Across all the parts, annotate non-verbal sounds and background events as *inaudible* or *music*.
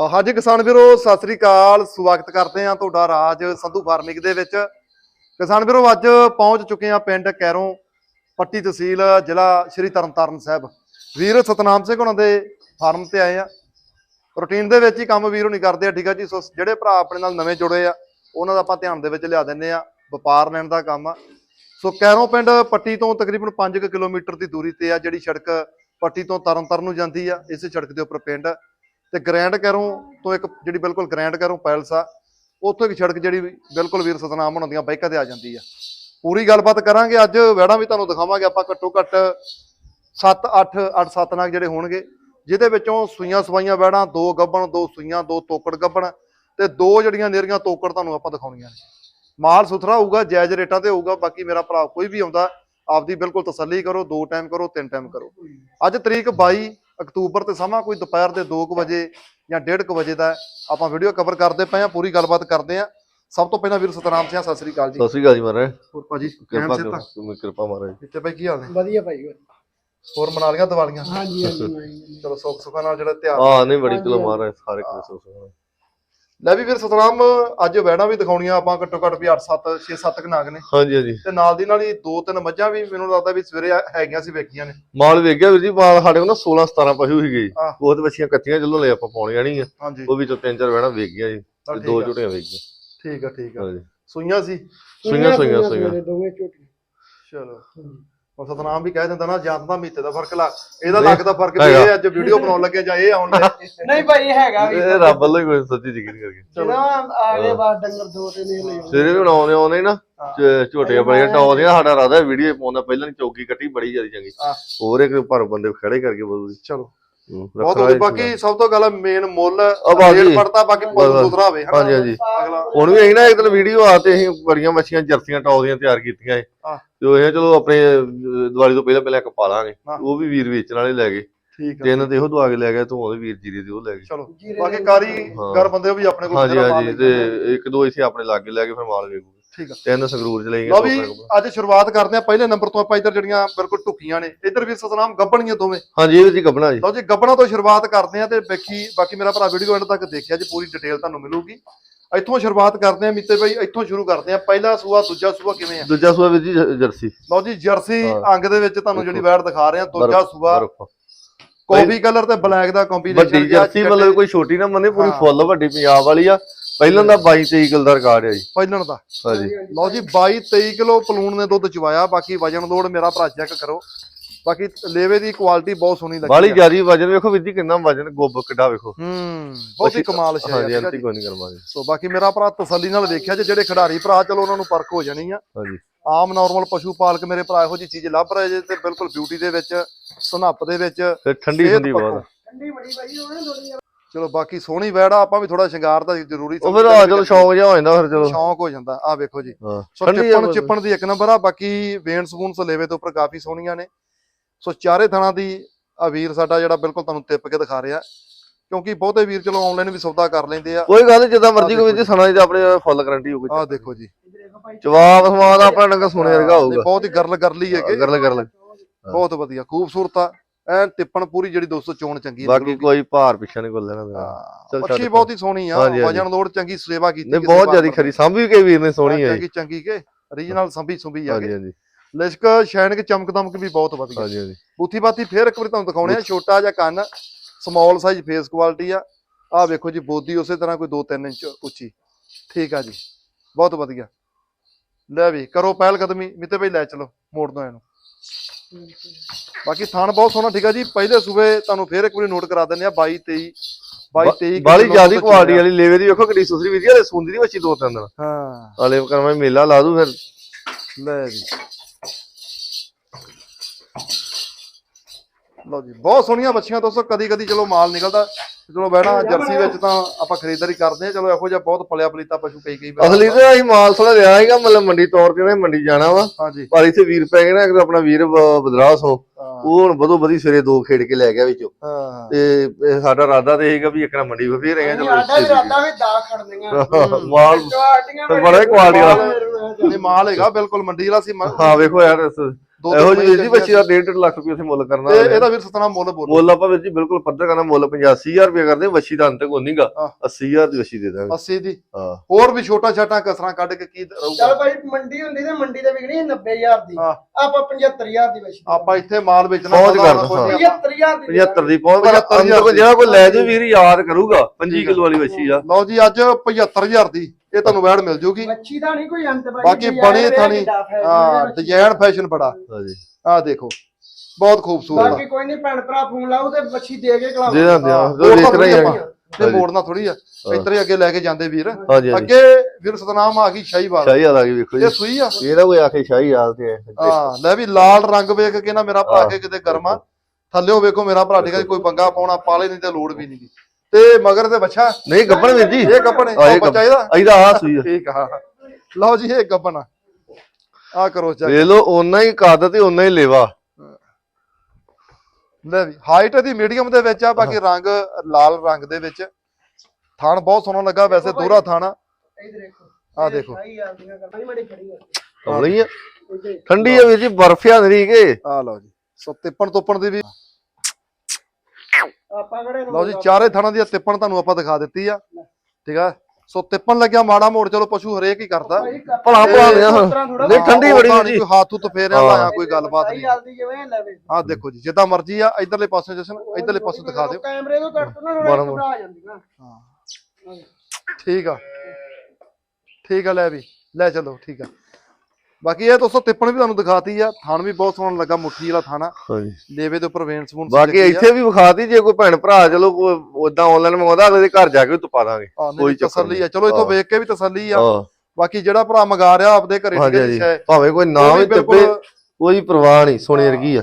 ਅ, ਹਾਂਜੀ ਕਿਸਾਨ ਵੀਰੋ ਸਤਿ ਸ੍ਰੀ ਅਕਾਲ। ਸਵਾਗਤ ਕਰਦੇ ਹਾਂ ਤੁਹਾਡਾ ਰਾਜ ਸੰਧੂ ਫਾਰਮਿੰਗ ਦੇ ਵਿੱਚ। ਕਿਸਾਨ ਵੀਰੋ ਅੱਜ ਪਹੁੰਚ ਚੁੱਕੇ ਹਾਂ ਪਿੰਡ ਕੈਰੋਂ ਪੱਟੀ ਤਹਿਸੀਲ ਜ਼ਿਲ੍ਹਾ ਸ਼੍ਰੀ ਤਰਨਤਾਰਨ ਸਾਹਿਬ। ਵੀਰ ਸਤਨਾਮ ਸਿੰਘ ਉਹਨਾਂ ਦੇ ਫਾਰਮ ਤੇ ਆਏ ਆ ਰੂਟੀਨ ਦੇ ਵਿੱਚ ਹੀ ਕੰਮ ਵੀਰੋ ਨਹੀਂ ਕਰਦੇ ਆ ਠੀਕ ਆ ਜੀ? ਸੋ ਜਿਹੜੇ ਭਰਾ ਆਪਣੇ ਨਾਲ ਨਵੇਂ ਜੁੜੇ ਆ ਉਹਨਾਂ ਦਾ ਆਪਾਂ ਧਿਆਨ ਦੇ ਵਿੱਚ ਲਿਆ ਦਿੰਨੇ ਆ ਵਪਾਰ ਲੈਣ ਦਾ ਕੰਮ ਆ। ਸੋ ਕੈਰੋਂ ਪਿੰਡ ਪੱਟੀ ਤੋਂ ਤਕਰੀਬਨ 5 ਕਿਲੋਮੀਟਰ ਦੀ ਦੂਰੀ ਤੇ ਆ ਜਿਹੜੀ ਸੜਕ ਪੱਟੀ ਤੋਂ ਤਰਨਤਾਰਨ ਨੂੰ ਜਾਂਦੀ ਆ ਇਸੇ ਸੜਕ ਦੇ ਉੱਪਰ ਪਿੰਡ ਤੇ ਗ੍ਰੈਂਡ ਕੈਰੋਂ ਤੋਂ ਇੱਕ ਜਿਹੜੀ ਬਿਲਕੁਲ ਗ੍ਰੈਂਡ ਕੈਰੋਂ ਪੈਲਸ ਆ, ਉੱਥੋਂ ਇੱਕ ਸੜਕ ਜਿਹੜੀ ਬਿਲਕੁਲ ਵੀਰ ਸਤਨਾਮ ਹੋਣਾ ਦੀਆਂ ਬਾਈਕਾਂ ਤੇ ਆ ਜਾਂਦੀ ਆ। ਪੂਰੀ ਗੱਲਬਾਤ ਕਰਾਂਗੇ ਅੱਜ ਵੈੜਾਂ ਵੀ ਤੁਹਾਨੂੰ ਦਿਖਾਵਾਂਗੇ ਆਪਾਂ ਘੱਟੋ ਘੱਟ 7 8 8 7 ਨਾਗ ਜਿਹੜੇ ਹੋਣਗੇ, ਜਿਹਦੇ ਵਿੱਚੋਂ ਸੂਈਆਂ ਸਵਾਈਆਂ ਵੈੜਾਂ ਦੋ ਗੱਬਣ, ਦੋ ਸੂਈਆਂ, ਦੋ ਤੋਕੜ ਗੱਬਣ ਤੇ ਦੋ ਜਿਹੜੀਆਂ ਨੇਰੀਆਂ ਤੋਕੜ ਤੁਹਾਨੂੰ ਆਪਾਂ ਦਿਖਾਉਣੀਆਂ ਨੇ। ਮਾਲ ਸੁਥਰਾ ਹੋਊਗਾ, ਜਾਇਜ਼ ਰੇਟਾਂ ਤੇ ਹੋਊਗਾ, ਬਾਕੀ ਮੇਰਾ ਭਰਾ ਕੋਈ ਵੀ ਆਉਂਦਾ, ਆਪਦੀ ਬਿਲਕੁਲ ਤਸੱਲੀ ਕਰੋ, ਦੋ ਟਾਈਮ ਕਰੋ, ਤਿੰਨ ਟਾਈਮ ਕਰੋ। ਅੱਜ ਤਰੀਕ 22 ਅਕਤੂਬਰ ਤੇ ਸਮਾਂ ਕੋਈ ਦੁਪਹਿਰ ਦੇ 2 ਵਜੇ ਜਾਂ 1:30 ਵਜੇ ਦਾ। ਆਪਾਂ ਵੀਡੀਓ ਕਵਰ ਕਰਦੇ ਪਏ ਆ ਪੂਰੀ ਗੱਲਬਾਤ ਕਰਦੇ ਆ ਸਭ ਤੋਂ ਪਹਿਲਾਂ ਵੀਰ ਸਤਨਾਮ ਸਿੰਘ ਸਤਿ ਸ੍ਰੀ ਅਕਾਲ ਜੀ। ਸਤਿ ਸ਼੍ਰੀ ਅਕਾਲ ਜੀ ਮਹਾਰਾਜ। ਹੋਰ ਭਾਜੀ ਕਿਰਪਾ ਕਰੋ ਤੁਮੇ ਕਿਰਪਾ ਮਹਾਰਾਜ। ਇੱਥੇ ਭਾਈ ਕੀ ਹਾਲ ਨੇ? ਵਧੀਆ ਭਾਈ। ਹੋਰ ਮਨਾ ਲੀਆਂ ਦੀਵਾਲੀਆਂ? ਹਾਂਜੀ ਹਾਂਜੀ। ਚਲੋ ਸੁੱਖ ਸੁੱਖਾਂ ਨਾਲ ਜਿਹੜਾ ਤਿਉਹਾਰ ਹਾਂ ਨਹੀਂ ਬੜੀ ਚਲੋ ਮਹਾਰਾਜ ਸਾਰੇ ਕਿਤੇ ਸੋ ਸੋ ਲੈ ਵੀ ਵੀਰ ਸਤਨਾਮ ਅੱਜ ਵੈੜਾਂ ਵੀ ਦਿਖਾਉਣੀਆਂ ਆਪਾਂ ਘੱਟੋ ਘੱਟ ਵੀ 8 7 6 7 ਨਾਗ ਨੇ। ਹਾਂਜੀ ਹਾਂਜੀ। ਤੇ ਨਾਲ ਦੀ ਨਾਲ ਹੀ ਦੋ ਤਿੰਨ ਮੱਝਾਂ ਵੀ ਮੈਨੂੰ ਲੱਗਦਾ ਵੀ ਸਵੇਰੇ ਹੈਗੀਆਂ ਸੀ ਵੇਖੀਆਂ ਨੇ। ਮਾਲ ਵੇਖ ਗਿਆ ਵੀਰ ਜੀ ਮਾਲ ਸਾਡੇ ਕੋਲ ਨਾ 16 17 ਪਸ਼ੂ ਸੀਗੇ ਜੀ। ਬਹੁਤ ਬੱਚੀਆਂ ਕੱਚੀਆਂ ਚੱਲੋ ਲੈ ਆਪਾਂ ਪਾਉਣੀਆਂ ਨਹੀਂ ਆ। ਉਹ ਵਿੱਚੋਂ ਤਿੰਨ ਚਾਰ ਵਹਿਣਾ ਵੇਖ ਗਿਆ ਜੀ ਤੇ ਦੋ। ਝੋਟੀਆਂ ਵੇਖ ਗਈਆਂ। ਠੀਕ ਆ ਠੀਕ ਆ। ਹਾਂਜੀ। ਸੂਈਆਂ ਸੀ? ਸੂਈਆਂ ਸੂਈਆਂ ਸੂਈਆਂ ਦੋਵੇਂ ਝੋਟੀਆਂ। ਚਲੋ। ਉਹ ਸਤਨਾਮ ਵੀ ਕਹਿ ਦਿੰਦਾ ਨਾ ਜਾਂ ਤਾਂ ਮੀਤੇ ਦਾ ਫ਼ਰਕ ਲਾ। ਇਹਦਾ ਨਹੀਂ, ਲੱਗਦਾ ਫ਼ਰਕ ਵੀ। ਇਹ ਅੱਜ ਵੀਡੀਓ ਬਣਾਉਣ ਲੱਗੇ ਜਾਂ ਇਹ ਆਉਣ ਲੱਗੇ *laughs* ਨਹੀਂ ਭਾਈ ਹੈਗਾ ਵੀ। ਇਹ ਰੱਬ ਵੱਲੋਂ ਹੀ ਕੋਈ ਸੱਚੀ ਯਕੀਨ ਕਰਕੇ। ਜਿਹੜਾ ਆਗੇ ਬਾਅਦ ਡੰਗਰ ਦੋ ਤੇ ਨਹੀਂ ਲਈ ਸਵੇਰੇ ਵੀ ਬਣਾਉਂਦੇ ਆਉਂਦੇ ਨਾ ਝੋਟੀਆਂ ਬੜੀਆਂ ਟੌਦੀਆਂ ਸਾਡਾ ਰਾਦਾ ਵੀਡੀਓ ਪਾਉਂਦਾ ਪਹਿਲਾਂ ਚੌਕੀ ਕੱਟੀ ਬੜੀ ਜ਼ਿਆਦਾ ਚੰਗੀ। ਹੋਰ ਇੱਕ ਪਰ ਬੰਦੇ ਖੜੇ ਕਰਕੇ ਬਹੁਤ ਚਲੋ। ਬਹੁਤ ਹੀ ਬਾਕੀ ਸਭ ਤੋਂ ਗੱਲ ਮੇਨ ਮੁੱਲ। ਰੇਟ ਪੜਤਾ ਬਾਕੀ ਬਸ। ਸੁਥਰਾ ਹੋਵੇ ਹਾਂਜੀ ਹਾਂਜੀ। ਹੁਣ ਵੀ ਅਸੀਂ ਨਾ ਇੱਕ ਦਿਨ ਵੀਡੀਓ ਆ ਤੇ ਅਸੀਂ ਬੜੀਆਂ ਮੱਛੀਆਂ ਜਰਸੀਆਂ ਟੌਪ ਦੀਆਂ ਤਿਆਰ ਕੀਤੀਆਂ ਏ। ਤੇ ਉਹ ਇਹ ਚਲੋ ਆਪਣੇ ਦੀਵਾਲੀ ਤੋਂ ਪਹਿਲਾਂ ਪਹਿਲਾਂ ਇੱਕ ਪਾ ਲਾਂਗੇ। ਉਹ ਵੀ ਵੀਰ ਵੇਚਣ ਵਾਲੇ ਲੈ ਗਏ। ਠੀਕ ਤੇ ਇਹੋ ਦਵਾ ਕੇ ਲੈ ਗਏ ਤੂੰ ਉਹਦੇ ਵੀਰ ਜੀਰੇ ਦੇ ਉਹ ਲੈ ਗਏ। ਚਲੋ ਬਾਕੀ ਦੇ- ਕਾਰੀਗਰ ਬੰਦੇ ਵੀ ਆਪਣੇ ਕੋਲ ਹਾਂਜੀ ਹਾਂਜੀ ਤੇ ਇੱਕ ਦੋ ਇਸੇ ਆਪਣੇ ਲਾਗੇ ਲੈ ਕੇ ਫਿਰ ਮਾਲ ਵੇਚੂਗੇ ਠੀਕ ਆ। ਤਿੰਨ ਸੰਗਰੂਰ ਚ ਲੈ ਗਏ ਲਓ ਵੀ ਅੱਜ ਸ਼ੁਰੂਆਤ ਕਰਦੇ ਆ ਪਹਿਲੇ ਨੰਬਰ ਤੋਂ ਆਪਾਂ ਇੱਧਰ ਜਿਹੜੀਆਂ ਬਿਲਕੁਲ ਟੁਕੀਆਂ ਨੇ ਇੱਧਰ ਵੀ ਸਤਨਾਮ ਗੱਬਣੀਆਂ ਦੋਵੇਂ। ਹਾਂਜੀ ਇਹ ਜੀ ਗੱਬਣਾ ਜੀ। ਲਓ ਜੀ ਗੱਬਣਾ ਤੋਂ ਸ਼ੁਰੂਆਤ ਕਰਦੇ ਆ ਤੇ ਬਾਕੀ ਬਾਕੀ ਮੇਰਾ ਭਰਾ ਵੀਡੀਓ ਐਂਡ ਤੱਕ ਦੇਖਿਆ ਜੀ ਪੂਰੀ ਡਿਟੇਲ ਤੁਹਾਨੂੰ ਮਿਲੂਗੀ। ਇੱਥੋਂ ਸ਼ੁਰੂਆਤ ਕਰਦੇ ਆ ਮਿੱਤੇ ਬਾਈ ਇੱਥੋਂ ਸ਼ੁਰੂ ਕਰਦੇ ਆ। ਪਹਿਲਾ ਸੂਆ ਦੂਜਾ ਸੂਆ ਕਿਵੇਂ ਆ? ਦੂਜਾ ਸੂਆ ਵੀਰ ਜੀ ਜਰਸੀ। ਲਓ ਜੀ ਜਰਸੀ। ਅੰਗ ਦੇ ਵਿੱਚ ਤੁਹਾਨੂੰ ਜਿਹੜੀ। ਵੈੜ ਦਿਖਾ ਰਹੇ ਆ ਦੂਜਾ ਸੂਆ। ਕਾਫੀ ਕਲਰ ਤੇ ਬਲੈਕ ਦਾ ਕੰਬੀਨੇਸ਼ਨ ਵੱਡੀ ਜਰਸੀ ਮਤਲਬ ਕੋਈ ਛੋਟੀ ਨਾ ਮੰਨੇ ਪੂਰੀ। ਫੁੱਲ ਵੱਡੀ ਪੰਜਾਬ ਵਾਲੀ ਆ। ਪਹਿਲਾਂ ਦਾ 22 23 ਕਿਲੋ ਦਾ ਰਿਕਾਰਡ ਆ ਜੀ। ਪਹਿਲਣ ਦਾ। ਹਾਂਜੀ। ਲਓ ਜੀ 22 23 ਕਿਲੋ ਪਲੂਣ ਨੇ ਦੁੱਧ ਚਵਾਇਆ ਬਾਕੀ ਵਜਨ ਲੋਡ ਮੇਰਾ ਭਰਾ ਚੈੱਕ ਕਰੋ। ਬਾਕੀ ਲੇਵੇ ਦੀ ਕੁਆਲਿਟੀ ਬਹੁਤ ਸੋਹਣੀ ਲੱਗੀ ਬਾਲੀ। ਜਿਆਦੀ ਵਜਨ ਵੇਖੋ ਵੀਰ ਜੀ ਕਿੰਨਾ ਵਜਨ ਗੋਬ ਕਿੱਡਾ ਵੇਖੋ। ਹੂੰ ਬਹੁਤ ਹੀ ਕਮਾਲ ਸ਼ੈ ਹਾਂਜੀ ਅੰਤੀ ਕੋਈ ਨਹੀਂ ਕਰਵਾਂਗੇ। ਸੋ ਬਾਕੀ ਮੇਰਾ ਭਰਾ ਤਸੱਲੀ ਨਾਲ ਵੇਖਿਆ ਜੇ ਜਿਹੜੇ ਖਿਡਾਰੀ ਭਰਾ ਚਲੋ ਉਹਨਾਂ ਨੂੰ ਪਰਖ ਹੋ ਜਾਣੀ ਆ। ਹਾਂਜੀ। ਆਮ ਨਾਰਮਲ ਪਸ਼ੂ ਪਾਲਕ ਮੇਰੇ ਭਰਾ ਇਹੋ ਜੀ ਚੀਜ਼ ਲੱਭ ਰਹੇ ਜੇ ਤੇ ਬਿਲਕੁਲ ਬਿਊਟੀ ਦੇ ਵਿੱਚ ਸਨੱਪ ਦੇ ਵਿੱਚ ਤੇ ਠੰਡੀ ਬਹੁਤ। ਠੰਡੀ ਬੜੀ ਭਾਈ ਉਹਨੇ ਥੋੜੀ ਚਲੋ ਬਾਕੀ ਸੋਹਣੀ ਵੈੜ ਆਪਾਂ ਵੀ ਥੋੜਾ ਸ਼ਿੰਗਾਰ ਦਾ ਜ਼ਰੂਰੀ ਉਹ ਫਿਰ ਆ ਚਲੋ ਸ਼ੌਂਕ ਜਿਹਾ ਹੋ ਜਾਂਦਾ ਫਿਰ ਚਲੋ। ਸ਼ੌਂਕ ਹੋ ਜਾਂਦਾ ਆ ਵੇਖੋ ਜੀ। ਸੋ ਚਿੱਪਣ ਚਿੱਪਣ ਦੀ ਇੱਕ ਨੰਬਰ ਆ ਬਾਕੀ ਵੇਨ ਸਪੂਨ ਸਲੇਵੇ ਦੇ ਉੱਪਰ ਕਾਫੀ ਸੋਹਣੀਆਂ ਨੇ। ਸੋ ਚਾਰੇ ਥਣਾ ਦੀ ਆ ਵੀਰ ਸਾਡਾ ਜਿਹੜਾ ਬਿਲਕੁਲ ਤੁਹਾਨੂੰ ਟਿੱਪ ਕੇ ਦਿਖਾ ਰਿਹਾ। ਕਿਉਂਕਿ ਬਹੁਤੇ ਵੀਰ ਚਲੋ ਆਨਲਾਈਨ ਵੀ ਸੌਦਾ ਕਰ ਲੈਂਦੇ ਆ। ਕੋਈ ਗੱਲ ਜਿੱਦਾਂ ਮਰਜ਼ੀ ਕੋਈ ਜੀ। ਸੁਣਾ ਜੀ ਤਾਂ ਆਪਣੇ ਫੁੱਲ ਗਾਰੰਟੀ ਹੋਊਗੀ। ਆ ਦੇਖੋ ਜੀ। ਜਵਾਬ ਸਮਾਦ ਆਪਣਾ ਡੰਗਾ ਸੁਣੇ ਵਰਗਾ ਹੋਊਗਾ। ਬਹੁਤ ਹੀ ਗਰਲ ਗਰਲੀ ਹੈਗੇ। ਗਰਲ ਗਰਲ ਬਹੁਤ ਵਧੀਆ ਖੂਬਸੂਰਤ ਆ। ਐ ਟਿੱਪਣ ਪੂਰੀ ਜਿਹੜੀ ਦੋਸਤੋ ਚੋਣ ਚੰਗੀ ਬਾਕੀ ਕੋਈ ਭਾਰ ਪਿੱਛਾ ਨਹੀਂ ਕੋਈ ਲੈਣਾ ਦੇਣਾ। ਛੱਡ ਬਹੁਤ ਹੀ ਸੋਹਣੀ ਆ। ਵਜਨ ਲੋੜ ਚੰਗੀ ਸੇਵਾ ਕੀਤੀ ਨਹੀਂ ਬਹੁਤ ਜਿਆਦੀ। ਖਰੀ। ਸਾਂਭੀ ਕੇ ਵੀਰ ਨੇ ਸੋਹਣੀ ਹੈ ਚੰਗੀ ਚੰਗੀ ਕੇ ਰੀਜਨਲ ਸੰਭੀ ਸੁੰਭੀ ਆ ਹਾਂਜੀ ਹਾਂਜੀ। ਲਿਸ਼ਕ ਸ਼ੈਨਕ ਚਮਕ ਦਮਕ ਵੀ ਬਹੁਤ ਵਧੀਆ। ਹਾਂਜੀ ਹਾਂਜੀ। ਬੂਥੀ ਬਾਤੀ ਫੇਰ ਇੱਕ ਵਾਰੀ ਤੁਹਾਨੂੰ ਦਿਖਾਉਣੇ ਆ ਛੋਟਾ ਜਿਹਾ ਕੰਨ ਸਮਾਲ ਸਾਈਜ਼ ਫੇਸ ਕੁਆਲਿਟੀ ਆ। ਆ ਵੇਖੋ ਜੀ ਬੋਦੀ ਉਸੇ ਤਰ੍ਹਾਂ ਕੋਈ 2-3 ਇੰਚ ਉੱਚੀ। ਠੀਕ ਆ ਜੀ। ਬਹੁਤ ਵਧੀਆ। ਲੈ ਵੀ ਕਰੋ ਪਹਿਲ ਕਦਮੀ ਮਿੱਤੇ ਭਾਈ ਲੈ ਚਲੋ ਮੋੜ ਦੋ ਇਹਨੂੰ। ਬਾਕੀ ਥਣ ਬਹੁਤ ਸੋਹਣਾ ਠੀਕ ਆ ਜੀ। ਪਹਿਲੇ ਸੂਬੇ ਤੁਹਾਨੂੰ ਫੇਰ ਇੱਕ ਵਾਰੀ ਨੋਟ ਕਰਾ ਦਿੰਦੇ ਆ 22 23 22 23 ਬਾਲੀ ਜਿਆਦੀ ਕੁਆਲਿਟੀ ਵਾਲੀ ਲੇਵੇ ਦੀ ਵੇਖੋ ਕਿੰਨੀ ਸੁਸਰੀ ਜੀ ਹਲੇ ਸੁੰਦੀ ਬੱਚੀ ਦੋ ਤਿੰਨ ਦਿਨ। ਹਾਂ। ਹਲੇ ਕਰਮਾ ਮੇਲਾ ਲਾ ਦੂ ਫਿਰ। ਲੈ ਜੀ। ਲਓ ਜੀ ਬਹੁਤ ਸੋਹਣੀਆਂ ਬੱਚੀਆਂ ਦੋਸਤੋ ਕਦੀ ਕਦੀ ਚਲੋ ਮਾਲ ਨਿਕਲਦਾ। ਚਲੋ ਬਹਿਣਾ ਜਰਸੀ ਵਿੱਚ ਤਾਂ ਆਪਾਂ ਖਰੀਦਦਾਰੀ ਕਰਦੇ ਆ ਚਲੋ ਇਹੋ ਜਿਹਾ ਬਹੁਤ ਪਲਿਆ ਪਲੀਤਾ ਪਸ਼ੂ ਕਈ ਕਈ ਵਾਰ ਅਸਲੀ ਤੇ ਅਸੀਂ ਮਾਲ ਥੋੜਾ ਲਿਆ ਹੈਗਾ ਮਤਲਬ ਮੰਡੀ ਤੌਰ ਤੇ ਨਾ ਮੰਡੀ ਜਾਣਾ ਵਾ। ਹਾਂਜੀ। ਪਰ ਇੱਥੇ ਵੀਰ ਪੈ ਗਏ ਨਾ ਇੱਕ ਆਪਣਾ ਵੀਰ ਬਦਰਾਸ ਹੋ। ਉਹ ਹੁਣ ਵਧੋ ਵਧੀ ਸਵੇਰੇ ਦੋ ਖੇਡ ਕੇ ਲੈ ਗਿਆ ਵਿੱਚੋਂ। ਹਾਂ। ਤੇ ਸਾਡਾ ਇਰਾਦਾ ਤੇ ਇਹੇਗਾ ਵੀ ਇੱਕ ਨਾ ਮੰਡੀ ਫੇਰ ਰਹੇ ਚਲੋ ਸਾਡਾ ਵੀ ਇੱਥੇ ਰਾਦਾ ਵੀ ਦਾ ਖੜਨੀਆਂ। ਮਾਲ ਬੜਾ ਕੁਆਲਿਟੀ ਵਾਲਾ। ਮਾਲ ਹੈਗਾ ਬਿਲਕੁਲ ਮੰਡੀ ਵਾਲਾ ਸੀ ਹਾਂ ਵੇਖੋ ਯਾਰ ਇਹੋ ਜਿਹੀ ਜੀ ਬੱਚੀ ਦਾ 1.5 ਲੱਖ ਰੁਪਏ ਅਸੀਂ ਮੁੱਲ ਕਰਨਾ ਤੇ ਇਹਦਾ ਵੀਰ ਸਤਨਾਮ ਮੁੱਲ ਬੋਲੋ। ਮੁੱਲ ਆਪਾਂ ਵੀਰ ਜੀ ਬਿਲਕੁਲ ਪੱਧਰ ਕਰਨਾ ਮੁੱਲ 85000 ਰੁਪਏ ਕਰਦੇ ਬੱਚੀ ਦਾ ਅੰਤ ਕੋਈ ਨਹੀਂਗਾ ਹਾਂ। 80000 ਦੀ ਬੱਚੀ ਦੇ ਦਾਂਗੇ। 80 ਦੀ। ਹਾਂ। ਹੋਰ ਵੀ ਛੋਟਾ ਛਾਟਾ ਕਸਰਾਂ ਕੱਢ ਕੇ ਕੀ ਚੱਲ ਰਹੂਗਾ? ਭਾਈ ਮੰਡੀ ਹੁੰਦੀ ਤੇ ਮੰਡੀ ਤੇ ਵਿਕਣੀ 90000 ਦੀ। ਆਪਾਂ 75000 ਦੀ ਵੇਚੀ ਆਪਾਂ ਇੱਥੇ ਮਾਲ ਵੇਚਣਾ ਪਹੁੰਚ ਕਰਦਾ, ਕੋਈ ਨਹੀਂ। 75000 ਦੀ 75 ਦੀ ਪਹੁੰਚ ਕਰ 75,000 ਅੰਦਰ ਕੋਈ ਜਿਹੜਾ ਕੋਈ ਲੈ ਜੇ ਵੀਰ ਯਾਦ ਕਰੂਗਾ। 25 ਠੀਕ ਆ। ਕਿਲੋ ਵਾਲੀ ਬੱਚੀ ਆ। ਲਓ ਜੀ ਅੱਜ 75000 ਦੀ। ਇਹ ਤੁਹਾਨੂੰ ਵੈੜ ਮਿਲ ਜੂਗੀ। ਮੱਛੀ ਦਾ ਨਹੀਂ ਕੋਈ ਅੰਤ ਭਾਈ ਬਾਕੀ ਬਣੀ ਥਾਣੀ। ਹਾਂ ਹੈ ਡਿਜ਼ਾਈਨ ਫੈਸ਼ਨ ਬੜਾ। ਹਾਂਜੀ। ਆਹ ਦੇਖੋ ਬਹੁਤ ਖੂਬਸੂਰਤ ਬਾਕੀ ਕੋਈ ਨਹੀਂ ਭੈਣ ਭਰਾ ਫੋਨ ਲਾਓ ਤੇ ਮੱਛੀ ਦੇ ਕੇ ਖਿਲਾਓ। ਦੇ ਦਿੰਦੇ ਆ ਹਾਂ, ਜੋ ਹੋਰ ਤਾਂ ਵੇਚਣਾ ਹੀ। ਆ। ਤੇ। ਮੋੜਨਾ ਥੋੜੀ ਆ। ਇੱਧਰ ਅੱਗੇ ਲੈ ਕੇ ਜਾਂਦੇ ਵੀਰ। ਅੱਗੇ ਵੀਰ ਸਤਨਾਮ ਆ ਗਈ ਸ਼ਾਹੀਵਾਲ। ਸ਼ਾਹੀ ਆ ਗਈ ਵੇਖੋ ਇਹ ਜੀ ਸੂਈ ਆ? ਇਹਦਾ ਕੋਈ ਆਖੇ ਸ਼ਾਹੀ ਆ। ਤੇ ਹਾਂ ਲੈ ਵੀ ਲਾਲ ਰੰਗ ਵੇਖ ਕੇ ਨਾ ਮੇਰਾ ਭਰਾ ਹਾਂ। ਕੇ ਕਿਤੇ ਗਰਮਾ ਥੱਲਿਓ ਵੇਖੋ ਮੇਰਾ ਭਰਾ ਠੀਕ ਕੋਈ ਪੰਗਾ ਪਾਉਣਾ ਪਾਲੇ ਨਹੀਂ ਤੇ ਲੋੜ ਵੀ ਨਹੀਂ ਤੇ ਮਗਰ ਤੇ ਬੱਚਾ। ਨਹੀਂ ਗੱਪਣ ਵੀਰ ਜੀ। ਇਹ ਕੱਪਣੇ ਆ ਇਹ ਉਹ ਬੱਚਾ ਇਹਦਾ? ਇਹਦਾ ਆ ਸੂਈ ਆ। ਠੀਕ ਆ ਲਓ ਜੀ ਇਹ ਗੱਬਨ ਆ। ਕਰੋ ਚੈੱਕ ਵੇਖ ਲਓ ਓਨਾ ਹੀ ਕੱਦ ਤੇ ਓਨਾ ਹੀ ਲੇਵਾ। ਲੈ ਵੀ ਹਾਈਟ ਇਹਦੀ ਮੀਡੀਅਮ ਦੇ ਵਿੱਚ ਆ ਬਾਕੀ ਰੰਗ ਲਾਲ ਰੰਗ ਦੇ ਵਿੱਚ। ਥਣ ਬਹੁਤ ਸੋਹਣਾ ਲੱਗਾ ਵੈਸੇ ਦੂਰਾ ਥਣ ਆ। ਇਧਰ ਦੇਖੋ। ਆਹ ਦੇਖੋ। ਸਹੀ ਆ। ਆ। ਆ। ਠੰਡੀ ਆ ਵੀਰ ਜੀ ਬਰਫਿਆ ਨਹੀਂ ਕੇ। ਆ ਲਓ ਜੀ ਸੋ ਤਿੱਪਣ ਤੋਪਣ ਦੀ ਵੀ ਆਪਾਂ ਕਿਹੜੇ ਲਓ ਜੀ ਚਾਰੇ ਥਣਾਂ ਦੀ ਤਿੱਪਣ ਤੁਹਾਨੂੰ ਆਪਾਂ ਦਿਖਾ ਦਿੱਤੀ ਆ। ਠੀਕ ਆ? ਸੋ ਤਿੱਪਣ ਲੱਗਿਆ ਮਾੜਾ ਮੋੜ ਚਲੋ ਪਸ਼ੂ ਹਰੇਕ ਹੀ ਕਰਦਾ। ਭਲਾ ਭਲਾ ਥੋੜ੍ਹਾ ਨਹੀਂ ਠੰਡੀ ਬੜੀ ਜੀ। ਕੋਈ ਹੱਥ ਹੁੱਤ ਫੇਰਿਆ ਹਾਂ। ਲਾਇਆ ਕੋਈ ਗੱਲਬਾਤ ਨਹੀਂ। ਜਲਦੀ ਜਿਵੇਂ ਲਵੇ ਆ ਦੇਖੋ ਜੀ ਜਿੱਦਾਂ ਮਰਜ਼ੀ ਆ ਇਧਰਲੇ ਪਾਸੇ ਜਸ਼ਨ ਇਧਰਲੇ ਪਾਸੇ ਦਿਖਾ ਦਿਓ। ਕੈਮਰੇ ਤੋਂ ਕੱਟ ਤੋਂ ਨਾ। ਥੋੜਾ ਜਾਂਦੀਆਂ ਠੀਕ ਆ। ਠੀਕ ਆ ਲੈ ਵੀ। ਲੈ ਚਲੋ ਠੀਕ ਆ। ਬਾਕੀ ਇਹ ਦੋਸਤੋ ਤਿੱਪਣ ਵੀ ਤੁਹਾਨੂੰ ਦਿਖਾਤੀ ਆ ਥਣ ਵੀ ਬਹੁਤ ਸੋਹਣਾ ਲੱਗਾ ਮੁੱਠੀ ਵਾਲਾ ਥਾਣਾ। ਹਾਂਜੀ। ਲੇਵੇ ਦੇ ਉੱਪਰ ਵੇਨ ਸਪੂਨ ਬਾਕੀ ਇੱਥੇ ਵੀ ਵਿਖਾਤੀ ਜੇ ਕੋਈ ਭੈਣ ਭਰਾ ਚਲੋ ਉਦਾਂ ਆਨਲਾਈਨ ਮੰਗਾਉਂਦਾ ਅਗਲੇ ਦੇ ਘਰ ਜਾ ਕੇ ਤੁਪਾ ਦਾਂਗੇ। ਕੋਈ ਕੋਈ ਤਸੱਲੀ ਆ। ਚਲੋ ਇਥੋਂ ਹਾਂ। ਵੇਖ ਕੇ ਵੀ ਤਸੱਲੀ ਆ। ਹਾਂ ਬਾਕੀ ਜਿਹੜਾ ਭਰਾ ਮੰਗਾ ਰਿਹਾ ਆਪਦੇ ਘਰੇ ਹੈ ਸ਼ਾਇ ਭਾਵੇਂ ਕੋਈ ਨਾ ਉਹ ਵੀ ਵੀ ਟੱਪੇ ਬਿਲਕੁਲ ਕੋਈ ਪਰਵਾਹ ਨਹੀਂ ਸੋਨੇ ਵਰਗੀ ਆ।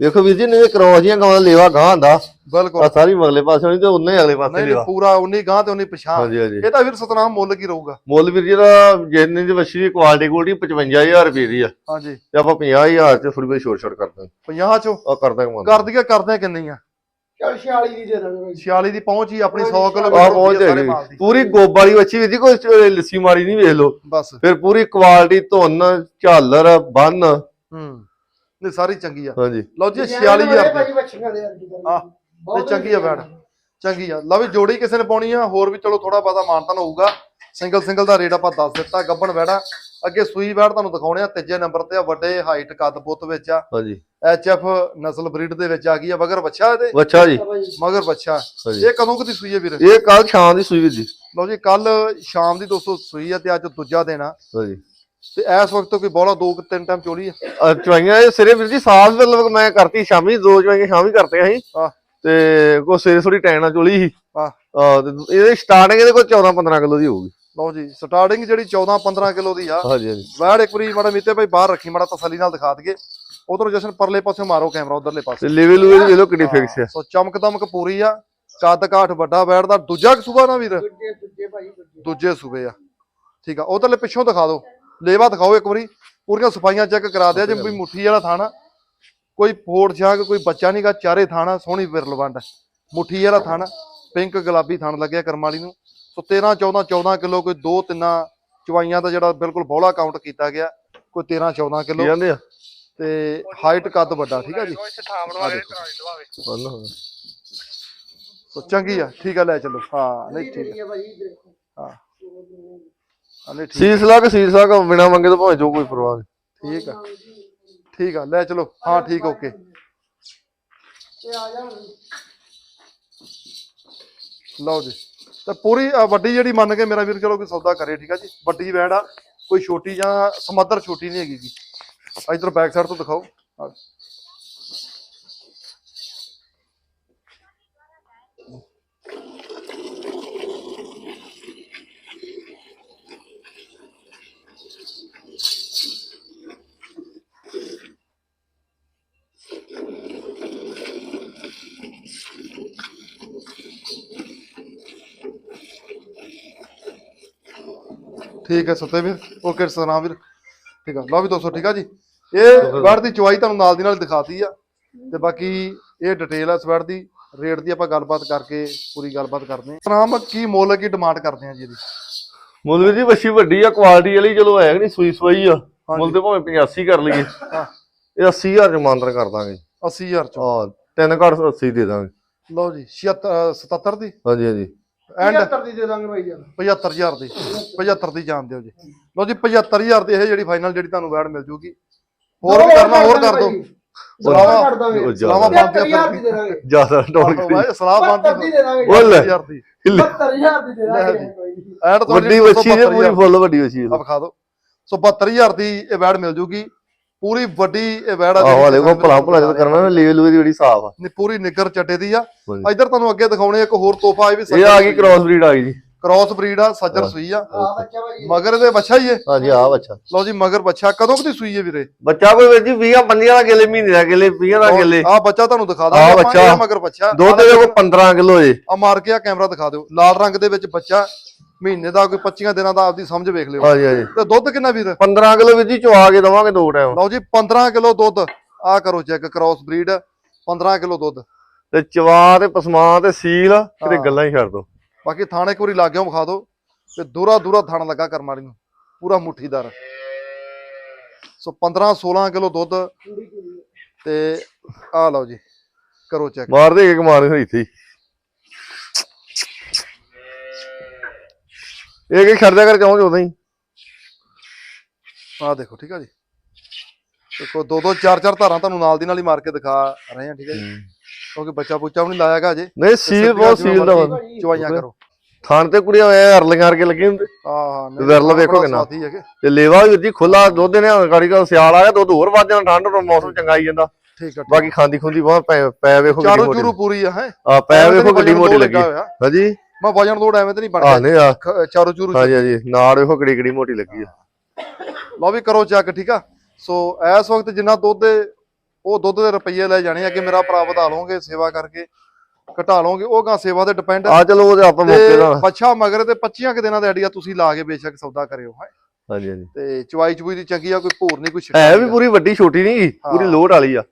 ਵੇਖੋ ਵੀਰ ਜੀ ਨੇ ਕਰੋਸ ਜੀਆਂ ਦਾ ਲੇਵਾ ਗਾਂ ਹੁੰਦਾ। ਆ ਬਿਲਕੁਲ ਸਾਰੀ ਮਗਲੇ ਪਾਸੇ ਹੋਣੀ ਤੇ ਉਨੇ ਹੀ ਅਗਲੇ ਪਾਸੇ ਨਹੀਂ ਨਹੀਂ ਲੇਵਾ। ਪੂਰਾ ਉਨੀ ਗਾਂ ਤੇ ਉਨੀ ਪਛਾਣ ਹਾਂਜੀ ਹਾਂਜੀ। ਇਹ ਤਾਂ ਵੀਰ ਸਤਨਾਮ ਮੁੱਲ ਕੀ ਰਹੂਗਾ? ਮੁੱਲ ਵੀਰ ਜੀ ਦਾ ਜਿੰਨੇ ਦੀ ਵੱਛੀ ਦੀ ਕੁਆਲਿਟੀ ਕੁਆਲਿਟੀ 55000 ਰੁਪਏ ਦੀ ਆ। ਹਾਂਜੀ। ਤੇ ਆਪਾਂ 50000 ਚ ਥੋੜੀ ਬਹੁਤੀ ਛੋਟ ਛੋਟ ਕਰ ਦਾਂਗੇ 50 ਚੋਂ? ਆ ਕਰ ਦਾਂਗੇ ਮੰਨ ਕਰ ਦਈਏ ਕਰਦੇ ਕਿੰਨੀ ਆ ਚਲ 46 ਦੀ ਦੇ ਦਾਂਗੇ ਬਾਈ। 46 ਦੀ ਪਹੁੰਚ ਹੀ ਆਪਣੀ 100 ਆ ਕਿਲੋਮੀਟਰ ਪਹੁੰਚ ਸਾਰੇ ਜਾਏਗੀ। ਮਾਲ ਦੀ। ਪੂਰੀ ਗੋਬ ਵਾਲੀ ਵੱਛੀ ਵੀਰ ਜੀ ਕੋਈ ਲੱਸੀ ਮਾਰੀ ਨਹੀਂ ਵੇਖ ਲਓ। ਬਸ। ਫਿਰ ਪੂਰੀ ਕੁਆਲਿਟੀ ਧੁੰਨ ਝਾਲਰ ਬੰਨ। ਹੂੰ। ਨਹੀਂ ਸਾਰੀ ਚੰਗੀ ਆ। ਹਾਂਜੀ। ਲਓ ਜੀ Design 46000 ਬੜੇ ਰੁਪਏ ਭਾਈ ਬੱਚੀਆਂ ਦੇ ਅਰਜੀ ਹਾਂ ਤੇ ਚੰਗੀ ਆ ਬੈਡ ਚੰਗੀ ਆ। ਲਓ ਵੀ ਜੋੜੀ ਕਿਸੇ ਨੇ ਪਾਉਣੀ ਆ ਹੋਰ ਵੀ ਚਲੋ ਥੋੜਾ ਬਾਤਾ ਮਾਨਤਾਨ ਹੋਊਗਾ। ਸਿੰਗਲ ਸਿੰਗਲ ਦਾ ਰੇਟ ਆਪਾਂ ਦੱਸ ਦਿੱਤਾ ਗੱਬਣ ਵੈੜਾ। ਅੱਗੇ ਸੂਈ ਵੈੜ ਤੁਹਾਨੂੰ ਦਿਖਾਉਣੇ ਆ ਤੀਜੇ ਨੰਬਰ ਤੇ ਆ ਵੱਡੇ ਹਾਈਟ ਕੱਦ ਬੁੱਤ ਵਿੱਚ ਆ। ਹਾਂਜੀ। ਐਚ ਐਫ ਨਸਲ ਬਰੀਡ ਦੇ ਵਿੱਚ ਆ ਗਈ ਆ ਮਗਰ ਬੱਚਾ ਇਹਦੇ? ਵੱਛਾ ਜੀ। ਮਗਰ ਬੱਚਾ ਇਹ ਕਦੋਂ ਕਦੀ ਸੂਈ ਹੈ ਵੀਰ? ਇਹ ਕੱਲ ਸ਼ਾਮ ਦੀ ਸੂਈ ਵੀਰ ਜੀ। ਲਓ ਜੀ ਕੱਲ ਸ਼ਾਮ ਦੀ ਦੋਸਤੋ ਸੂਈ ਆ ਤੇ ਅੱਜ ਦੂਜਾ ਦਿਨ ਆ। ਹਾਂਜੀ। ਤੇ ਇਸ ਵਕਤ ਕੋਈ ਬੋਲਾ ਦੋ ਕੁ ਤਿੰਨ ਟਾਈਮ ਚੋਲੀ ਆ। ਚਵਾਈਆਂ ਇਹ ਸਿਰੇ ਵੀਰ ਜੀ ਸਾਫ਼ ਮਤਲਬ ਮੈਂ ਕਰਤੀ ਸ਼ਾਮੀ ਦੋ ਚਵਾਈਆਂ ਸ਼ਾਮੀ ਕਰਤੇ ਅਸੀਂ। ਆਹ। ਤੇ ਕੋ ਸਿਰੇ ਥੋੜੀ ਟਾਈਮ ਨਾਲ ਚੋਲੀ ਸੀ। ਤੇ ਇਹਦੇ ਸਟਾਰਟਿੰਗ ਇਹਦੇ ਕੋਲ 14 15 ਕਿਲੋ ਦੀ ਹੋਊਗੀ। ਲਓ ਜੀ ਸਟਾਰਟਿੰਗ ਜਿਹੜੀ 14 15 ਕਿਲੋ ਦੀ ਆ। ਹਾਂਜੀ ਹਾਂਜੀ। ਵੈੜ ਇੱਕ ਵਾਰੀ ਮਾੜਾ ਮੀਤੇ ਭਾਈ ਬਾਹਰ ਰੱਖੀ ਮਾੜਾ ਤਸੱਲੀ ਨਾਲ ਦਿਖਾ ਦਈਏ। ਉਧਰੋਂ ਜਸ਼ਨ ਪਰਲੇ ਪਾਸੇ ਮਾਰੋ ਕੈਮਰਾ ਉਧਰਲੇ ਪਾਸੇ। ਲੈਵਲ ਲੂਵਲ ਵੇਖ ਲਓ ਕਿੰਨੀ ਫਿਕਸ ਆ? ਸੋ ਚਮਕ ਦਮਕ ਪੂਰੀ ਆ। ਕੱਦ ਕਾਠ ਵੱਡਾ ਬੈਠਦਾ ਦੂਜਾ ਸੂਬਾ ਨਾ ਵੀਰ? ਦੂਜੇ ਦੂਜੇ ਭਾਈ ਦੂਜੇ। ਦੂਜੇ ਸੂਬੇ ਆ। ਠੀਕ ਆ ਉਧਰਲੇ ਪਿੱਛੋਂ ਦਿਖਾ ਦਿਓ। ਲੇਵਾ ਦਿਖਾਓ ਇੱਕ ਵਾਰੀ। ਪੂਰੀਆਂ ਸਫਾਈਆਂ ਚੈੱਕ ਕਰਾ ਦਿਆ ਜੇ ਵੀ ਮੁੱਠੀ ਵਾਲਾ ਥਾਣਾ। ਕੋਈ ਫੋੜ ਛਾਂਗ ਕੋਈ ਬੱਚਾ ਨਹੀਂਗਾ ਚਾਰੇ ਥਾਣਾ ਸੋਹਣੀ ਵਿਰਲਵੰਡ ਮੁੱਠੀ ਵਾਲਾ ਥਾਣਾ ਪਿੰਕ ਗੁਲਾਬੀ ਥਣ ਲੱਗਿਆ ਕਰਮ ਵਾਲੀ ਨੂੰ। ਸੋ 13 14 14 ਕਿਲੋ ਕੋਈ ਦੋ ਤਿੰਨਾਂ ਚਵਾਈਆਂ ਦਾ ਜਿਹੜਾ ਬਿਲਕੁਲ ਬੋਲਾ ਕਾਊਂਟ ਕੀਤਾ ਗਿਆ। ਕੋਈ 13 14 ਕੀ ਕਿਲੋ ਕਹਿੰਦੇ ਆ? ਤੇ ਹਾਈਟ ਕੱਦ ਵੱਡਾ ਠੀਕ ਆ ਜੀ? ਸੋ ਚੰਗੀ ਆ ਠੀਕ ਆ ਲੈ ਚੱਲੋ। ਹਾਂ ਨਹੀਂ ਠੀਕ ਆ। ਹਾਂ, ਠੀਕ ਸੀਸ ਲਾ ਕੇ ਸੀਸ ਲਾ ਕੇ ਬਿਨਾ ਮੰਗੇ ਤੋਂ ਭਾਵੇਂ ਜੋ ਕੋਈ ਪਰਵਾਹ ਨਹੀਂ। ਠੀਕ ਆ। ਠੀਕ ਆ ਲੈ ਚਲੋ। ਹਾਂ ਠੀਕ ਓਕੇ। ਤੇ ਆ ਜਾ ਲਓ ਜੀ। ਤੇ ਪੂਰੀ ਅ, ਵੱਡੀ ਜਿਹੜੀ ਮੰਨ ਕੇ ਮੇਰਾ ਵੀਰ ਚਲੋ ਕੋਈ ਸੌਦਾ ਕਰੇ ਠੀਕ ਆ ਜੀ। ਵੱਡੀ ਵੈੜ ਆ ਕੋਈ ਛੋਟੀ ਜਾਂ ਸਮੱਧਰ ਛੋਟੀ ਨਹੀਂ ਹੈਗੀ ਜੀ। ਇਧਰ ਬੈਕ ਸਾਈਡ ਤੋਂ ਦਿਖਾਓ। ਆਹ। ਠੀਕ ਹੈ ਸਤੇ ਵੀਰ ਓਕੇ ਸਤਨਾਮ ਵੀਰ। ਠੀਕ ਆ ਲਓ ਵੀ ਦੋਸਤੋ ਠੀਕ ਆ ਜੀ। ਇਹ ਵੜ ਦੀ ਚੁਆਈ ਤੁਹਾਨੂੰ ਨਾਲ ਦੀ ਨਾਲ ਦਿਖਾਤੀ ਆ ਤੇ ਬਾਕੀ ਇਹ ਡਿਟੇਲ ਆ ਸਵੜ ਦੀ ਰੇਟ ਦੀ ਆਪਾਂ ਗੱਲਬਾਤ ਕਰਕੇ ਪੂਰੀ ਗੱਲਬਾਤ ਕਰਦੇ ਹਾਂ ਸਤਨਾਮ ਕੀ ਮੁੱਲ ਕੀ ਡਿਮਾਂਡ ਕਰਦੇ ਆ ਜੀ ਇਹਦੀ? ਮੁੱਲ ਵੀਰ ਜੀ ਵੱਛੀ ਵੱਡੀ ਆ ਕੁਆਲਿਟੀ ਵਾਲੀ ਚਲੋ ਹੈ ਕਿ ਨਹੀਂ ਸੂਈ ਸਵਾਈ ਆ। ਮੁੱਲ ਤੇ ਭਾਵੇਂ 85 ਕਰ ਲਈਏ। ਇਹ 80000 ਚ ਮਾਨਤਰ ਕਰ ਦਾਂਗੇ। 80000 ਚ। ਹਾਂ ਤਿੰਨ ਘੱਟ 80 ਦੇ ਦਾਂਗੇ। ਲਓ ਜੀ 76 77 ਦੀ? ਹਾਂਜੀ ਹਾਂਜੀ। ਐਂਡ 75 ਦੀ ਦੇ ਦਾਂਗੇ ਭਾਈ ਯਾਰ। 75000 ਦੀ 75 ਦੀ ਜਾਣ ਦਿਓ ਜੀ। ਲਓ ਜੀ 75000 ਦੀ ਇਹ ਜਿਹੜੀ ਫਾਈਨਲ ਜਿਹੜੀ ਤੁਹਾਨੂੰ ਵੈਡ ਮਿਲ ਜੂਗੀ। ਹੋਰ ਵੀ ਕਰਨਾ ਹੋਰ ਕਰ ਦੋ ਸਲਾਵਾ ਕਰ ਦਾਂਗੇ। ਸਲਾਵਾ ਬੰਦ 75000 ਦੀ ਦੇ ਦਾਂਗੇ। ਜ਼ਿਆਦਾ ਟੌਣ ਕਰੀ। 72 ਬੰਦ ਦਾਂਗੇ। ਉਹ ਲੈ। 75000 ਦੀ। 72000 ਦੀ ਦੇ ਦਾਂਗੇ। ਐਂਡ ਤੋਂ ਵੱਡੀ ਵੱਛੀ ਜੇ ਪੂਰੀ ਫੁੱਲ ਵੱਡੀ ਵੱਛੀ ਆ ਵਿਖਾ ਦਿਓ। ਸੋ 72000 ਦੀ ਇਹ ਵੈਡ ਮਿਲ ਜੂਗੀ। ਪੂਰੀ ਵੱਡੀ ਇਹ ਆ ਆਹੋ ਹਲੇ ਕੋ ਭਲਾ ਭਲਾ ਜਦ ਕਰਨਾ ਨਾ ਲੇਵਲ ਵੀ ਜਿਹੜੀ ਸਾਫ਼ ਆ। ਨਹੀਂ ਪੂਰੀ ਨਿੱਗਰ ਚੱਟੇ ਦੀ ਆ। ਇੱਧਰ ਤੁਹਾਨੂੰ ਅੱਗੇ ਦਿਖਾਉਣੇ ਇੱਕ ਹੋਰ ਤੋਹਫਾ ਇਹ ਵੀ ਇਹ ਆ ਗਈ ਕ੍ਰਾਸ ਬਰੀਡ ਆ। ਗਈ ਜੀ। ਕ੍ਰਾਸ ਬਰੀਡ ਆ ਸੱਜਰ ਸੂਈ ਆ। ਆ ਬੱਚਾ ਭਾਈ ਮਗਰ ਇਹਦੇ ਬੱਚਾ ਹੀ ਏ? ਹਾਂਜੀ ਆ ਬੱਚਾ। ਲਓ ਜੀ ਮਗਰ ਬੱਚਾ। ਕਦੋਂ ਕਦੀ ਸੂਈ ਏ ਵੀਰੇ? ਬੱਚਾ ਕੋਈ ਵੀਰ ਜੀ 20 25 ਦਾ ਕਿਲੇ ਮਹੀਨੇ ਦਾ ਕਿਲੇ 20 ਦਾ ਕਿਲੇ। ਆ ਬੱਚਾ ਤੁਹਾਨੂੰ ਦਿਖਾ ਬੱਚਾ। ਇਹ ਮਗਰ ਬੱਚਾ। ਦੁੱਧ ਦੇ ਕੋ 15 ਕਿਲੋ ਜੇ। ਆ ਮਾਰ ਕੇ ਆ ਕੈਮਰਾ ਦਿਖਾ ਦਿਓ। ਲਾਲ ਰੰਗ ਦੇ ਵਿੱਚ ਬੱਚਾ। ਮਹੀਨੇ ਦਾ ਕੋਈ 25 ਦਿਨਾਂ ਦਾ ਆਪਦੀ ਸਮਝ ਵੇਖ ਲਿਓ। ਹਾਂਜੀ ਹਾਂਜੀ। ਤੇ ਦੁੱਧ ਕਿੰਨਾ ਵੀਰ? 15 ਕਿਲੋ ਵੀਰ ਜੀ ਚਵਾ ਕੇ ਦਵਾਂਗੇ ਦੋ ਟਾਈਮ ਲਓ ਜੀ 15 ਕਿਲੋ ਦੁੱਧ। ਆ ਕਰੋ ਚੈੱਕ ਕ੍ਰਾਸ ਬਰੀਡ 15 ਕਿਲੋ ਦੁੱਧ। ਤੇ ਚਵਾ ਤੇ ਪਸਮਾ ਤੇ ਸੀਲ ਕਿਤੇ। ਗੱਲਾਂ ਹੀ ਛੱਡ ਦੋ। ਬਾਕੀ ਥਾਣੇ ਇੱਕ ਵਾਰੀ ਲਾਗਿਓ ਵਿਖਾ ਦਿਓ। ਤੇ ਦੂਰਾ ਦੂਰਾ ਥਾਣ ਲੱਗਾ ਕਰਮ ਵਾਲੀ ਨੂੰ। ਪੂਰਾ ਮੁੱਠੀਦਾਰ ਸੋ 15 16 ਕਿਲੋ ਦੁੱਧ। ਤੇ ਆ ਲਓ ਜੀ ਕਰੋ ਚੈੱਕ ਮਾਰ ਦੇ ਕੇ ਮਾਰੇ ਇੱਥੇ ਹੀ। ਇਹ ਕੀ ਖੜਦਾ ਕਰ ਚਾਹੁੰਦੇ ਉਦਾਂ ਹੀ? ਆ ਦੇਖੋ ਠੀਕ ਆ ਜੀ। ਦੇਖੋ ਦੋ ਦੋ ਚਾਰ ਚਾਰ ਧਾਰਾਂ ਤੁਹਾਨੂੰ ਨਾਲ ਦੀ ਨਾਲ ਹੀ ਮਾਰ ਕੇ ਦਿਖਾ ਰਹੇ ਆ ਠੀਕ ਹੈ ਜੀ। ਕਿਉਂਕਿ ਬੱਚਾ ਬੁੱਚਾ ਵੀ ਨਹੀਂ ਲਾਇਆਗਾ ਅਜੇ। ਨਹੀਂ ਸੀਲ ਬਹੁਤ ਸੀਲ ਦਾ ਵਾ। ਚਵਾਈਆਂ ਕਰੋ। ਥਾਣ ਤੇ ਕੁੜੀਆਂ ਐ ਅਰਲੀਆਂ ਕਰਕੇ ਲੱਗੇ ਹੁੰਦੇ। ਹਾਂ ਹਾਂ ਵਿਰਲਾ ਵੇਖੋ ਕਿੰਨਾ। ਤੇ ਲੇਵਾ ਵੀ ਜੀ ਖੁੱਲਾ ਦੁੱਧ ਨੇ ਗਾੜੀ ਦਾ ਸਿਆਲ ਆ ਗਿਆ ਦੁੱਧ ਹੋਰ ਵੱਧ ਜਾਣਾ ਠੰਡ ਨੂੰ ਮੌਸਮ ਚੰਗਾ ਆਈ ਜਾਂਦਾ। ਠੀਕ ਆ ਬਾਕੀ ਖਾਂਦੀ ਖੁੰਦੀ ਬਹੁਤ ਪੈ ਵੇਖੋ ਚਾਰੂ ਚੂਰੂ ਪੂਰੀ ਆ ਹੈ। ਆ ਪੈ ਵੇਖੋ ਕਿੰਨੀ ਮੋਟੀ ਲੱਗੀ। ਹਾਂਜੀ। ਮੈਂ ਵਜਨ ਲੋੜ ਐਵੇਂ ਤੇ ਨਹੀਂ ਆ ਗਿਆ ਨਹੀਂ ਆ। ਚਾਰੂ ਚੂਰੂ ਹਾਂਜੀ ਹਾਂਜੀ ਨਾੜ ਵੇਖੋ ਕਿਹੜੀ ਕਿਹੜੀ ਮੋਟੀ ਲੱਗੀ ਆ। ਲਓ ਵੀ ਕਰੋ ਚੈੱਕ ਠੀਕ ਆ? ਸੋ ਇਸ ਵਕਤ ਜਿੰਨਾ ਦੁੱਧ ਦੇ ਉਹ ਦੁੱਧ ਦੇ ਰੁਪਈਏ ਲੈ ਜਾਣੇ ਆ ਕਿ ਮੇਰਾ ਭਰਾ ਵਧਾ ਲਓਗੇ ਸੇਵਾ ਕਰਕੇ ਘਟਾ ਲਓਗੇ ਉਹ ਗਾਂ ਸੇਵਾ ਤੇ ਡਿਪੈਂਡ ਆ। ਚਲੋ ਉਹਦੇ ਆਪਾਂ ਮੌਕੇ ਦਾ ਬੱਚਾ ਮਗਰ ਤੇ 25 ਕਿ ਦਿਨਾਂ ਦਾ ਆਈਡੀਆ ਤੁਸੀਂ ਲਾ ਕੇ ਬੇਸ਼ੱਕ ਸੌਦਾ ਕਰਿਓ ਹੈ। ਹਾਂਜੀ ਹਾਂਜੀ ਤੇ ਚਵਾਈ ਚਵੂਈ ਦੀ ਚੰਗੀ ਆ ਕੋਈ ਭੂਰ ਨਹੀਂ ਕੋਈ ਛਿੱਟਾ ਹੈ ਵੀ ਪੂਰੀ ਵੱਡੀ ਛੋਟੀ ਨਹੀਂ ਗੀ, ਪੂਰੀ ਹਾਂ। ਲੋਡ ਵਾਲੀ ਆ।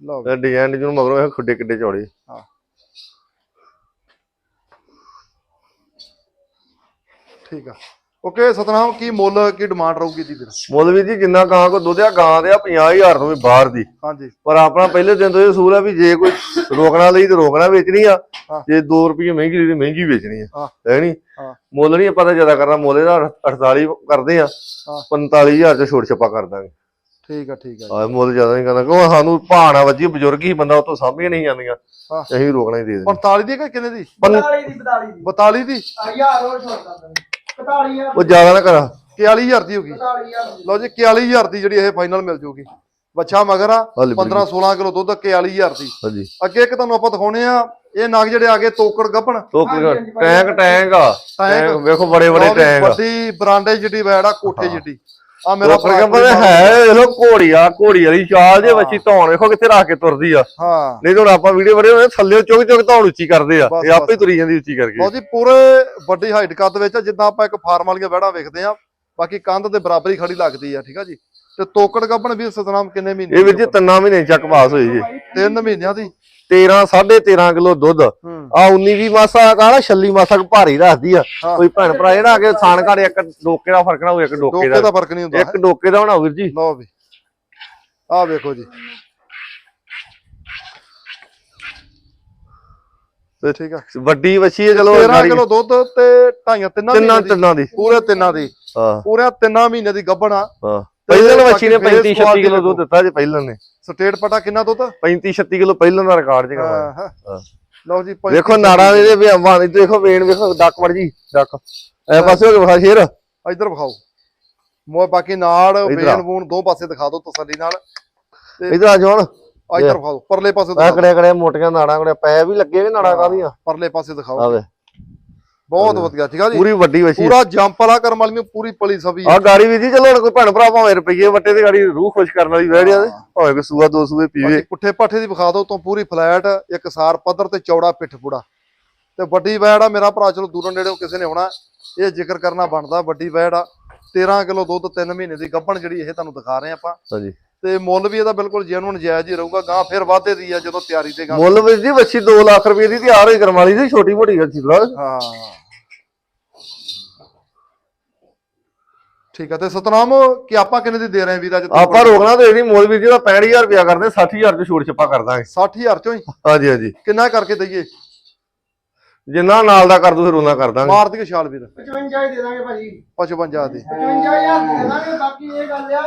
ਲਓ ਵੀ, ਡਿਜ਼ਾਈਨ ਜਿਹਨੂੰ ਮਗਰੋਂ ਇਹ ਖੁੱਡੇ ਕਿੱਡੇ ਚੌੜੇ। ਠੀਕ ਆ। ਓਕੇ ਸਤਨਾਮ ਕੀ ਮੁੱਲ ਕੀ ਡਿਮਾਂਡ ਰਹੂਗੀ ਦੀ ਫਿਰ? ਮੁੱਲ ਵੀ ਜੀ ਜਿੰਨਾ ਗਾਂ ਕੋ ਦੁੱਧ ਆ? ਗਾਂ ਦੇ ਆ 50000 ਤੋਂ ਵੀ ਬਾਹਰ ਦੀ। ਹਾਂਜੀ। ਪਰ ਆਪਣਾ ਪਹਿਲੇ ਦਿਨ ਤੋਂ ਇਹ ਅਸੂਲ ਆ ਵੀ ਜੇ ਕੋਈ ਰੋਕਣਾ ਲਈ ਤੇ ਰੋਕਣਾ ਵੇਚਣੀ ਆ। ਹਾਂ। ਜੇ 2 ਰੁਪਏ ਮਹਿੰਗੀ ਲਈ ਤੇ ਮਹਿੰਗੀ ਵੇਚਣੀ ਆ। ਹਾਂ। ਹੈ ਨਹੀਂ? ਹਾਂ। ਮੁੱਲ ਨਹੀਂ ਆਪਾਂ ਤਾਂ ਜ਼ਿਆਦਾ ਕਰਨਾ ਮੁੱਲ ਇਹਦਾ 48 ਕਰਦੇ ਆ। ਹਾਂ। 45000 ਚ ਛੋੜ ਛਪਾ ਕਰ ਦਾਂਗੇ। ਠੀਕ ਆ ਠੀਕ ਆ ਆ ਮੁੱਲ ਜ਼ਿਆਦਾ ਨਹੀਂ ਕਰਨਾ ਕਿਉਂ ਸਾਨੂੰ ਭਾਣਾ ਵੱਜੀ ਬਜ਼ੁਰਗ ਹੀ ਬੰਦਾ ਉਤੋਂ ਸਾਂਭੀਆਂ ਨਹੀਂ ਜਾਂਦੀਆਂ। ਹਾਂ। ਅਸੀਂ ਰੋਕਣਾ ਹੀ ਦੇ ਦੇ 45 ਦੀ ਕਿ ਕਿੰਨੇ ਦੀ? 42 ਦੀ 42 ਦੀ। 42 ਦੀ? ਆ ਯਾਰ ਹੋਰ ਛੋੜ ਕਰ ਦਾਂਗੇ 41000 ਉਹ ਜ਼ਿਆਦਾ ਨਾ ਕਰਾ। 41000 ਦੀ ਹੋਗੀ 41000 ਦੀ। ਲਓ ਜੀ 41000 ਦੀ ਜਿਹੜੀ ਇਹ ਫਾਈਨਲ ਮਿਲ ਜੂਗੀ। ਬੱਚਾ ਮਗਰ ਆ ਹਲੇ 15 16 ਕਿਲੋ ਦੁੱਧ 41000 ਦੀ। ਹਾਂਜੀ ਅੱਗੇ ਇੱਕ ਤੁਹਾਨੂੰ ਆਪਾਂ ਦਿਖਾਉਣੇ ਆ ਇਹ ਨਗ ਜਿਹੜੇ ਆ ਗਏ ਤੋਕੜ ਗੱਭਣ। ਤੋ ਹਾਂਜੀ, ਹਾਂਜੀ, ਭਾਈ। ਟੈਂਕ ਟੈਂਕ ਆ। ਵੇਖੋ ਬੜੇ ਬੜੇ ਟੈਂਕ ਆ। ਵੱਡੀ ਬਰਾਂਡੇ ਜਿੱਡੀ ਵੈੜ ਆ ਕੋਠੇ ਹਾਂ। ਜਿੱਡੀ ਆ ਮੇਰਾ ਭਰਾ ਕਹਿੰਦੇ ਹੈ ਵੇਖੋ ਘੋੜੀ ਆ ਘੋੜੀ ਵਾਲੀ ਚਾਲ ਜੇ ਬੱਚੀ ਧੌਣ ਵੇਖੋ ਕਿੱਥੇ ਰੱਖ ਕੇ ਤੁਰਦੀ ਆ। ਹਾਂ। ਨਹੀਂ ਤਾਂ ਆਪਾਂ ਵੀਡੀਓ ਬੜੇ ਹੋਣੇ ਥੱਲੇ ਚੁੱਕ ਚੁੱਕ ਧੌਣ ਉੱਚੀ ਕਰਦੇ ਆ ਇਹ ਆਪੇ। ਤੁਰੀ ਜਾਂਦੀ ਉੱਚੀ ਕਰਕੇ। ਜੀ ਪੂਰੇ ਵੱਡੀ ਹਾਈਟ ਕੱਦ ਵਿੱਚ ਜਿੱਦਾਂ ਆਪਾਂ ਇੱਕ ਫਾਰਮ ਵਾਲੀਆਂ ਵੈੜਾਂ ਵੇਖਦੇ ਆ ਬਾਕੀ ਕੰਧ ਦੇ ਬਰਾਬਰ ਹੀ ਖੜੀ ਲੱਗਦੀ ਆ ਠੀਕ ਆ ਜੀ? ਤੇ ਤੋਕੜ ਗੱਭਣ ਵੀ ਸਤਨਾਮ ਕਿੰਨੇ ਮਹੀਨੇ ਇਹ ਵੀਰ ਜੀ ਤਿੰਨਾਂ ਮਹੀਨੇ ਚੱਕ ਪਾਸ ਹੋਈ ਜੀ। ਤਿੰਨ ਮਹੀਨਿਆਂ ਦੀ? 13 13.5 ਕਿਲੋ ਦੁੱਧ। ਆ 19 ਵੀ ਮਾਸਾ ਕਹਣਾ 26 ਮਾਸਾ ਕੁ ਭਾਰੀ ਰੱਖਦੀ ਆ। ਕੋਈ ਭੈਣ ਭਰਾ ਜਿਹੜਾ ਆ ਕੇ ਥਾਣ ਘਾੜੇ ਇੱਕ ਡੋਕੇ ਦਾ ਫ਼ਰਕ ਨਾ ਹੋਵੇ ਇੱਕ ਡੋਕੇ ਡੋਕੇ ਦਾ ਦਾ ਫ਼ਰਕ ਨਹੀਂ ਹੁੰਦਾ। ਇੱਕ ਡੋਕੇ ਦਾ ਹੋਣਾ ਵੀਰ ਜੀ। ਲਓ ਵੀ। ਆ ਵੇਖੋ ਜੀ। ਤੇ ਠੀਕ ਆ। ਵੱਡੀ ਵੱਛੀ ਹੈ ਚਲੋ 13 ਨਾੜੀ- ਕਿਲੋ ਦੁੱਧ ਤੇ ਢਾਈਆਂ ਤਿੰਨਾਂ ਤਿੰਨਾਂ ਦੀ। ਤਿੰਨਾਂ ਦੀ। ਪੂਰੇ ਤਿੰਨਾਂ ਦੀ। ਹਾਂ। ਪੂਰੇ ਤਿੰਨਾਂ ਮਹੀਨੇ ਦੀ ਗੱਭਣ ਆ। ਹਾਂ। ਪਹਿਲਾਂ ਵੱਛੀ ਨੇ face 35 36 quality ਕਿਲੋ ਦੁੱਧ। ਦਿੱਤਾ ਜੇ ਪਹਿਲਾਂ ਨੇ। ਸਟੇਟ ਪਟਾ ਕਿੰਨਾ ਦੁੱਧ? 35 36 ਕਿਲੋ ਪਹਿਲਾਂ ਦਾ ਰਿਕਾਰਡ ਜਗਾ ਹਾਂ। ਲਓ ਜੀ ਵੇਖੋ ਨਾੜਾਂ ਦੇ ਵੀ ਆਵਾਂ ਦੇਖੋ ਵੇਣ ਵੇਖੋ ਡੱਕ ਵੜ ਜੀ ਡੱਕ। ਐ ਪਾਸੇ ਹੋ ਕੇ ਵਿਖਾ ਸ਼ੇਰ। ਇੱਧਰ ਵਿਖਾਓ। ਮੋ ਬਾਕੀ ਨਾੜ। ਵੇਨ ਵੂਨ ਦੋ ਪਾਸੇ ਦਿਖਾ ਦਿਓ ਤਸੱਲੀ ਨਾਲ। ਇਧਰ ਆ ਜਾਣ ਇੱਧਰ ਵਿਖਾਓ ਪਰਲੇ ਪਾਸੇ ਦਿਖਾਓ ਕੜੇ ਕੜੇ ਮੋਟੀਆਂ ਨਾੜਾਂ ਕੜੇ ਪੈ ਵੀ ਲੱਗੇ ਨੇ ਨਾੜਾਂ ਕਾਦੀਆਂ ਪਰਲੇ ਪਾਸੇ ਦਿਖਾਓ। ਆਵੇ ਬਹੁਤ ਵਧੀਆ ਠੀਕ ਆ ਜੀ? ਪੂਰੀ ਵੱਡੀ ਵਛੀ ਪੂਰਾ ਜੰਪ ਵਾਲਾ ਕਰਮ ਵਾਲੀ ਨੂੰ ਪੂਰੀ ਪਲੀ ਸਭੀ ਆ। ਗਾੜੀ ਵੀ ਜੀ ਚਲੋ ਹੁਣ ਕੋਈ ਭੈਣ ਭਰਾ ਭਾਵੇਂ ਰੁਪਈਏ ਵੱਟੇ ਤੇ ਗਾੜੀ ਰੂਹ ਖੁਸ਼ ਕਰਨ ਵਾਲੀ ਵਹਿੜਿਆ ਦੇ ਭਾਵੇਂ ਕੋਈ ਸੂਆ ਦੋ ਸੂਏ ਪੀਵੇ। ਪੁੱਠੇ ਪਾਠੇ ਦੀ ਵਿਖਾ ਦਿਓ ਤੋਂ ਪੂਰੀ ਫਲੈਟ ਇੱਕ ਸਾਰ ਪੱਧਰ ਤੇ ਚੌੜਾ ਪਿੱਠ ਪੂੜਾ ਤੇ ਵੱਡੀ ਵੈੜ ਆ ਮੇਰਾ ਭਰਾ ਚਲੋ ਦੂਰੋਂ ਨੇੜੇੋਂ ਕਿਸੇ ਨੇ ਆਉਣਾ ਇਹ ਜ਼ਿਕਰ ਕਰਨਾ ਬਣਦਾ ਵੱਡੀ ਵੈੜ ਆ। 13 ਕਿਲੋ ਦੁੱਧ 3 ਮਹੀਨੇ ਦੀ ਗੱਭਣ ਜਿਹੜੀ ਇਹ ਤੁਹਾਨੂੰ ਦਿਖਾ ਰਹੇ ਆਪਾਂ। ਹਾਂਜੀ। ਤੇ ਮੁੱਲ ਵੀ ਇਹਦਾ ਬਿਲਕੁਲ ਜੈਨੂਨ ਜਾਇਜ਼ ਹੀ ਰਹੂਗਾ ਗਾਂ ਫਿਰ ਵਾਧੇ ਦੀ ਆ ਜਦੋਂ ਤਿਆਰੀ ਤੇ ਗਾਂ। ਮੁੱਲ ਵੀਰ ਜੀ ਵੱਛੀ 2 ਲੱਖ ਰੁਪਏ ਦੀ ਤਿਆਰ ਹੋਈ ਕਰਮ ਵਾਲੀ ਸੀ ਛੋਟੀ ਮੋਟੀ ਵੱਛੀ ਲਾ ਹਾਂ। ਠੀਕ ਆ ਤੇ ਸਤਨਾਮ ਕਿ ਆਪਾਂ ਕਿੰਨੇ ਦੀ ਦੇ ਰਹੇ ਆ ਵੀਰ ਅੱਜ ਆਪਾਂ ਰੋਕਣਾ ਤੇ ਇਹਦੀ ਮੁੱਲ ਵੀਰ ਜੀ ਦਾ 65000 ਰੁਪਇਆ ਕਰਦੇ 60000 ਚ ਛੋੜ ਛੱਪਾ ਕਰ ਦਾਂਗੇ। 60000 ਚੋਂ ਹੀ? ਹਾਂਜੀ ਹਾਂਜੀ। ਕਿੰਨਾ ਕਰਕੇ ਦਈਏ? ਜਿੰਨਾ ਨਾਲ ਦਾ ਕਰ ਦੂ ਫਿਰ ਉਹਨਾਂ ਕਰ ਦਾਂਗੇ। ਮਾਰ ਛਾਲ ਵੀਰ। 55 ਹੀ ਦੇ ਦਾਂਗੇ ਭਾਜੀ। 55 ਦੀ। 55000 ਦੇ ਦਾਂਗੇ ਬਾਕੀ ਇਹ ਗੱਲ ਆ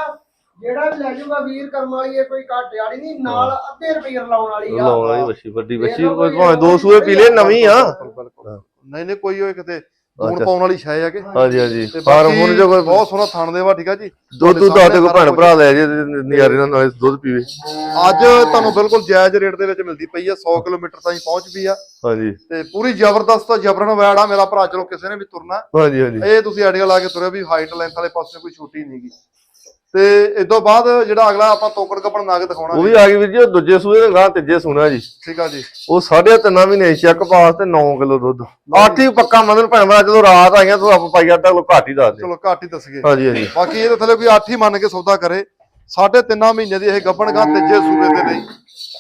ਜਿਹੜਾ ਵੀ ਲੈ ਜਾਊਗਾ ਵੀਰ ਕਰਮ ਵਾਲੀ ਇਹ ਕੋਈ ਘਾਟੇ ਵਾਲੀ ਨਹੀਂ ਨਾਲ ਅੱਧੇ ਰੁਪਏ ਲਾਉਣ ਵਾਲੀ ਆ। ਲਾਉਣ ਵਾਲੀ ਵੱਛੀ ਵੱਡੀ ਵੱਛੀ ਕੋਈ ਭਾਵੇਂ ਦੋ ਸੂਏ ਪੀ ਲੈ ਨਵੀਂ ਆ। ਨਹੀਂ ਨਹੀਂ ਕੋਈ ਹੋਏ ਕਿਤੇ ਹੁਣ। ਪਾਉਣ ਵਾਲੀ ਛਾਇ ਆ ਕਿ। ਹਾਂਜੀ ਹਾਂਜੀ। ਹੁਣ ਜੋ ਬਹੁਤ ਸੋਹਣਾ ਥਣ ਦੇਵਾ ਠੀਕ ਆ ਜੀ? ਦੁੱਧ ਦੁੱਧ ਆ ਤੇ ਕੋਈ ਭੈਣ ਭਰਾ ਲੈ ਜੇ ਤੇ ਨਜ਼ਾਰੇ ਨਾਲ ਨਾਲੇ ਦੁੱਧ ਪੀਵੇ। ਅੱਜ ਤੁਹਾਨੂੰ ਬਿਲਕੁਲ ਜਾਇਜ਼ ਰੇਟ ਦੇ ਵਿੱਚ ਮਿਲਦੀ ਪਈ ਆ 100 ਕਿਲੋਮੀਟਰ ਤਾਈਂ ਪਹੁੰਚ ਵੀ ਆ। ਹਾਂਜੀ। ਤੇ ਪੂਰੀ ਜ਼ਬਰਦਸਤ ਜਬਰਨ ਵੈੜ ਆ ਮੇਰਾ ਭਰਾ ਚਲੋ ਕਿਸੇ ਨੇ ਵੀ ਤੁਰਨਾ। ਹਾਂਜੀ ਹਾਂਜੀ। ਇਹ ਤੁਸੀਂ ਆਈਡੀਆ ਲਾ ਕੇ ਤੁਰਿਓ ਵੀ ਹਾਈਟ ਲੈਂਥ ਵਾਲੇ ਪਾਸੇ ਕੋਈ ਛੋਟੀ ਨਹੀਂਗੀ ਤੇ ਇਸ ਤੋਂ ਬਾਅਦ ਜਿਹੜਾ ਅਗਲਾ ਆਪਾਂ ਤੋਕੜ ਕੱਪਣ ਨਾਗ ਦਿਖਾਉਣਾ ਉਹ ਵੀ ਆ ਗਈ ਵੀਰ ਜੀ ਉਹ ਦੂਜੇ ਸੂਏ ਦੇ ਗਾਂ ਤੀਜੇ ਸੂਣਾ ਜੀ। ਠੀਕ ਆ ਜੀ। ਉਹ ਸਾਢੇ ਤਿੰਨਾਂ ਮਹੀਨੇ ਚੈੱਕ ਪਾਸ ਤੇ 9 ਕਿਲੋ ਦੁੱਧ। ਅੱਠ ਹੀ ਪੱਕਾ ਮਦਨ ਭੈਣ ਭਰਾ ਜਦੋਂ ਰਾਤ ਆਈਆਂ ਤੂੰ ਆਪ ਪਾਈ ਅੱਧਾ ਕਿਲੋ ਘੱਟ ਹੀ ਦੱਸ ਦੇ। ਚਲੋ ਘੱਟ ਹੀ ਦੱਸਗੇ ਹਾਂਜੀ ਹਾਂਜੀ। ਬਾਕੀ ਇਹਦੇ ਥੱਲੇ ਕੋਈ 8 ਹੀ ਮੰਨ ਕੇ ਸੌਦਾ ਕਰੇ। ਸਾਢੇ ਤਿੰਨਾਂ ਮਹੀਨੇ ਦੀ ਇਹ ਗੱਭਣ ਗਾਂ ਤੀਜੇ ਸੂਬੇ ਦੇ ਲਈ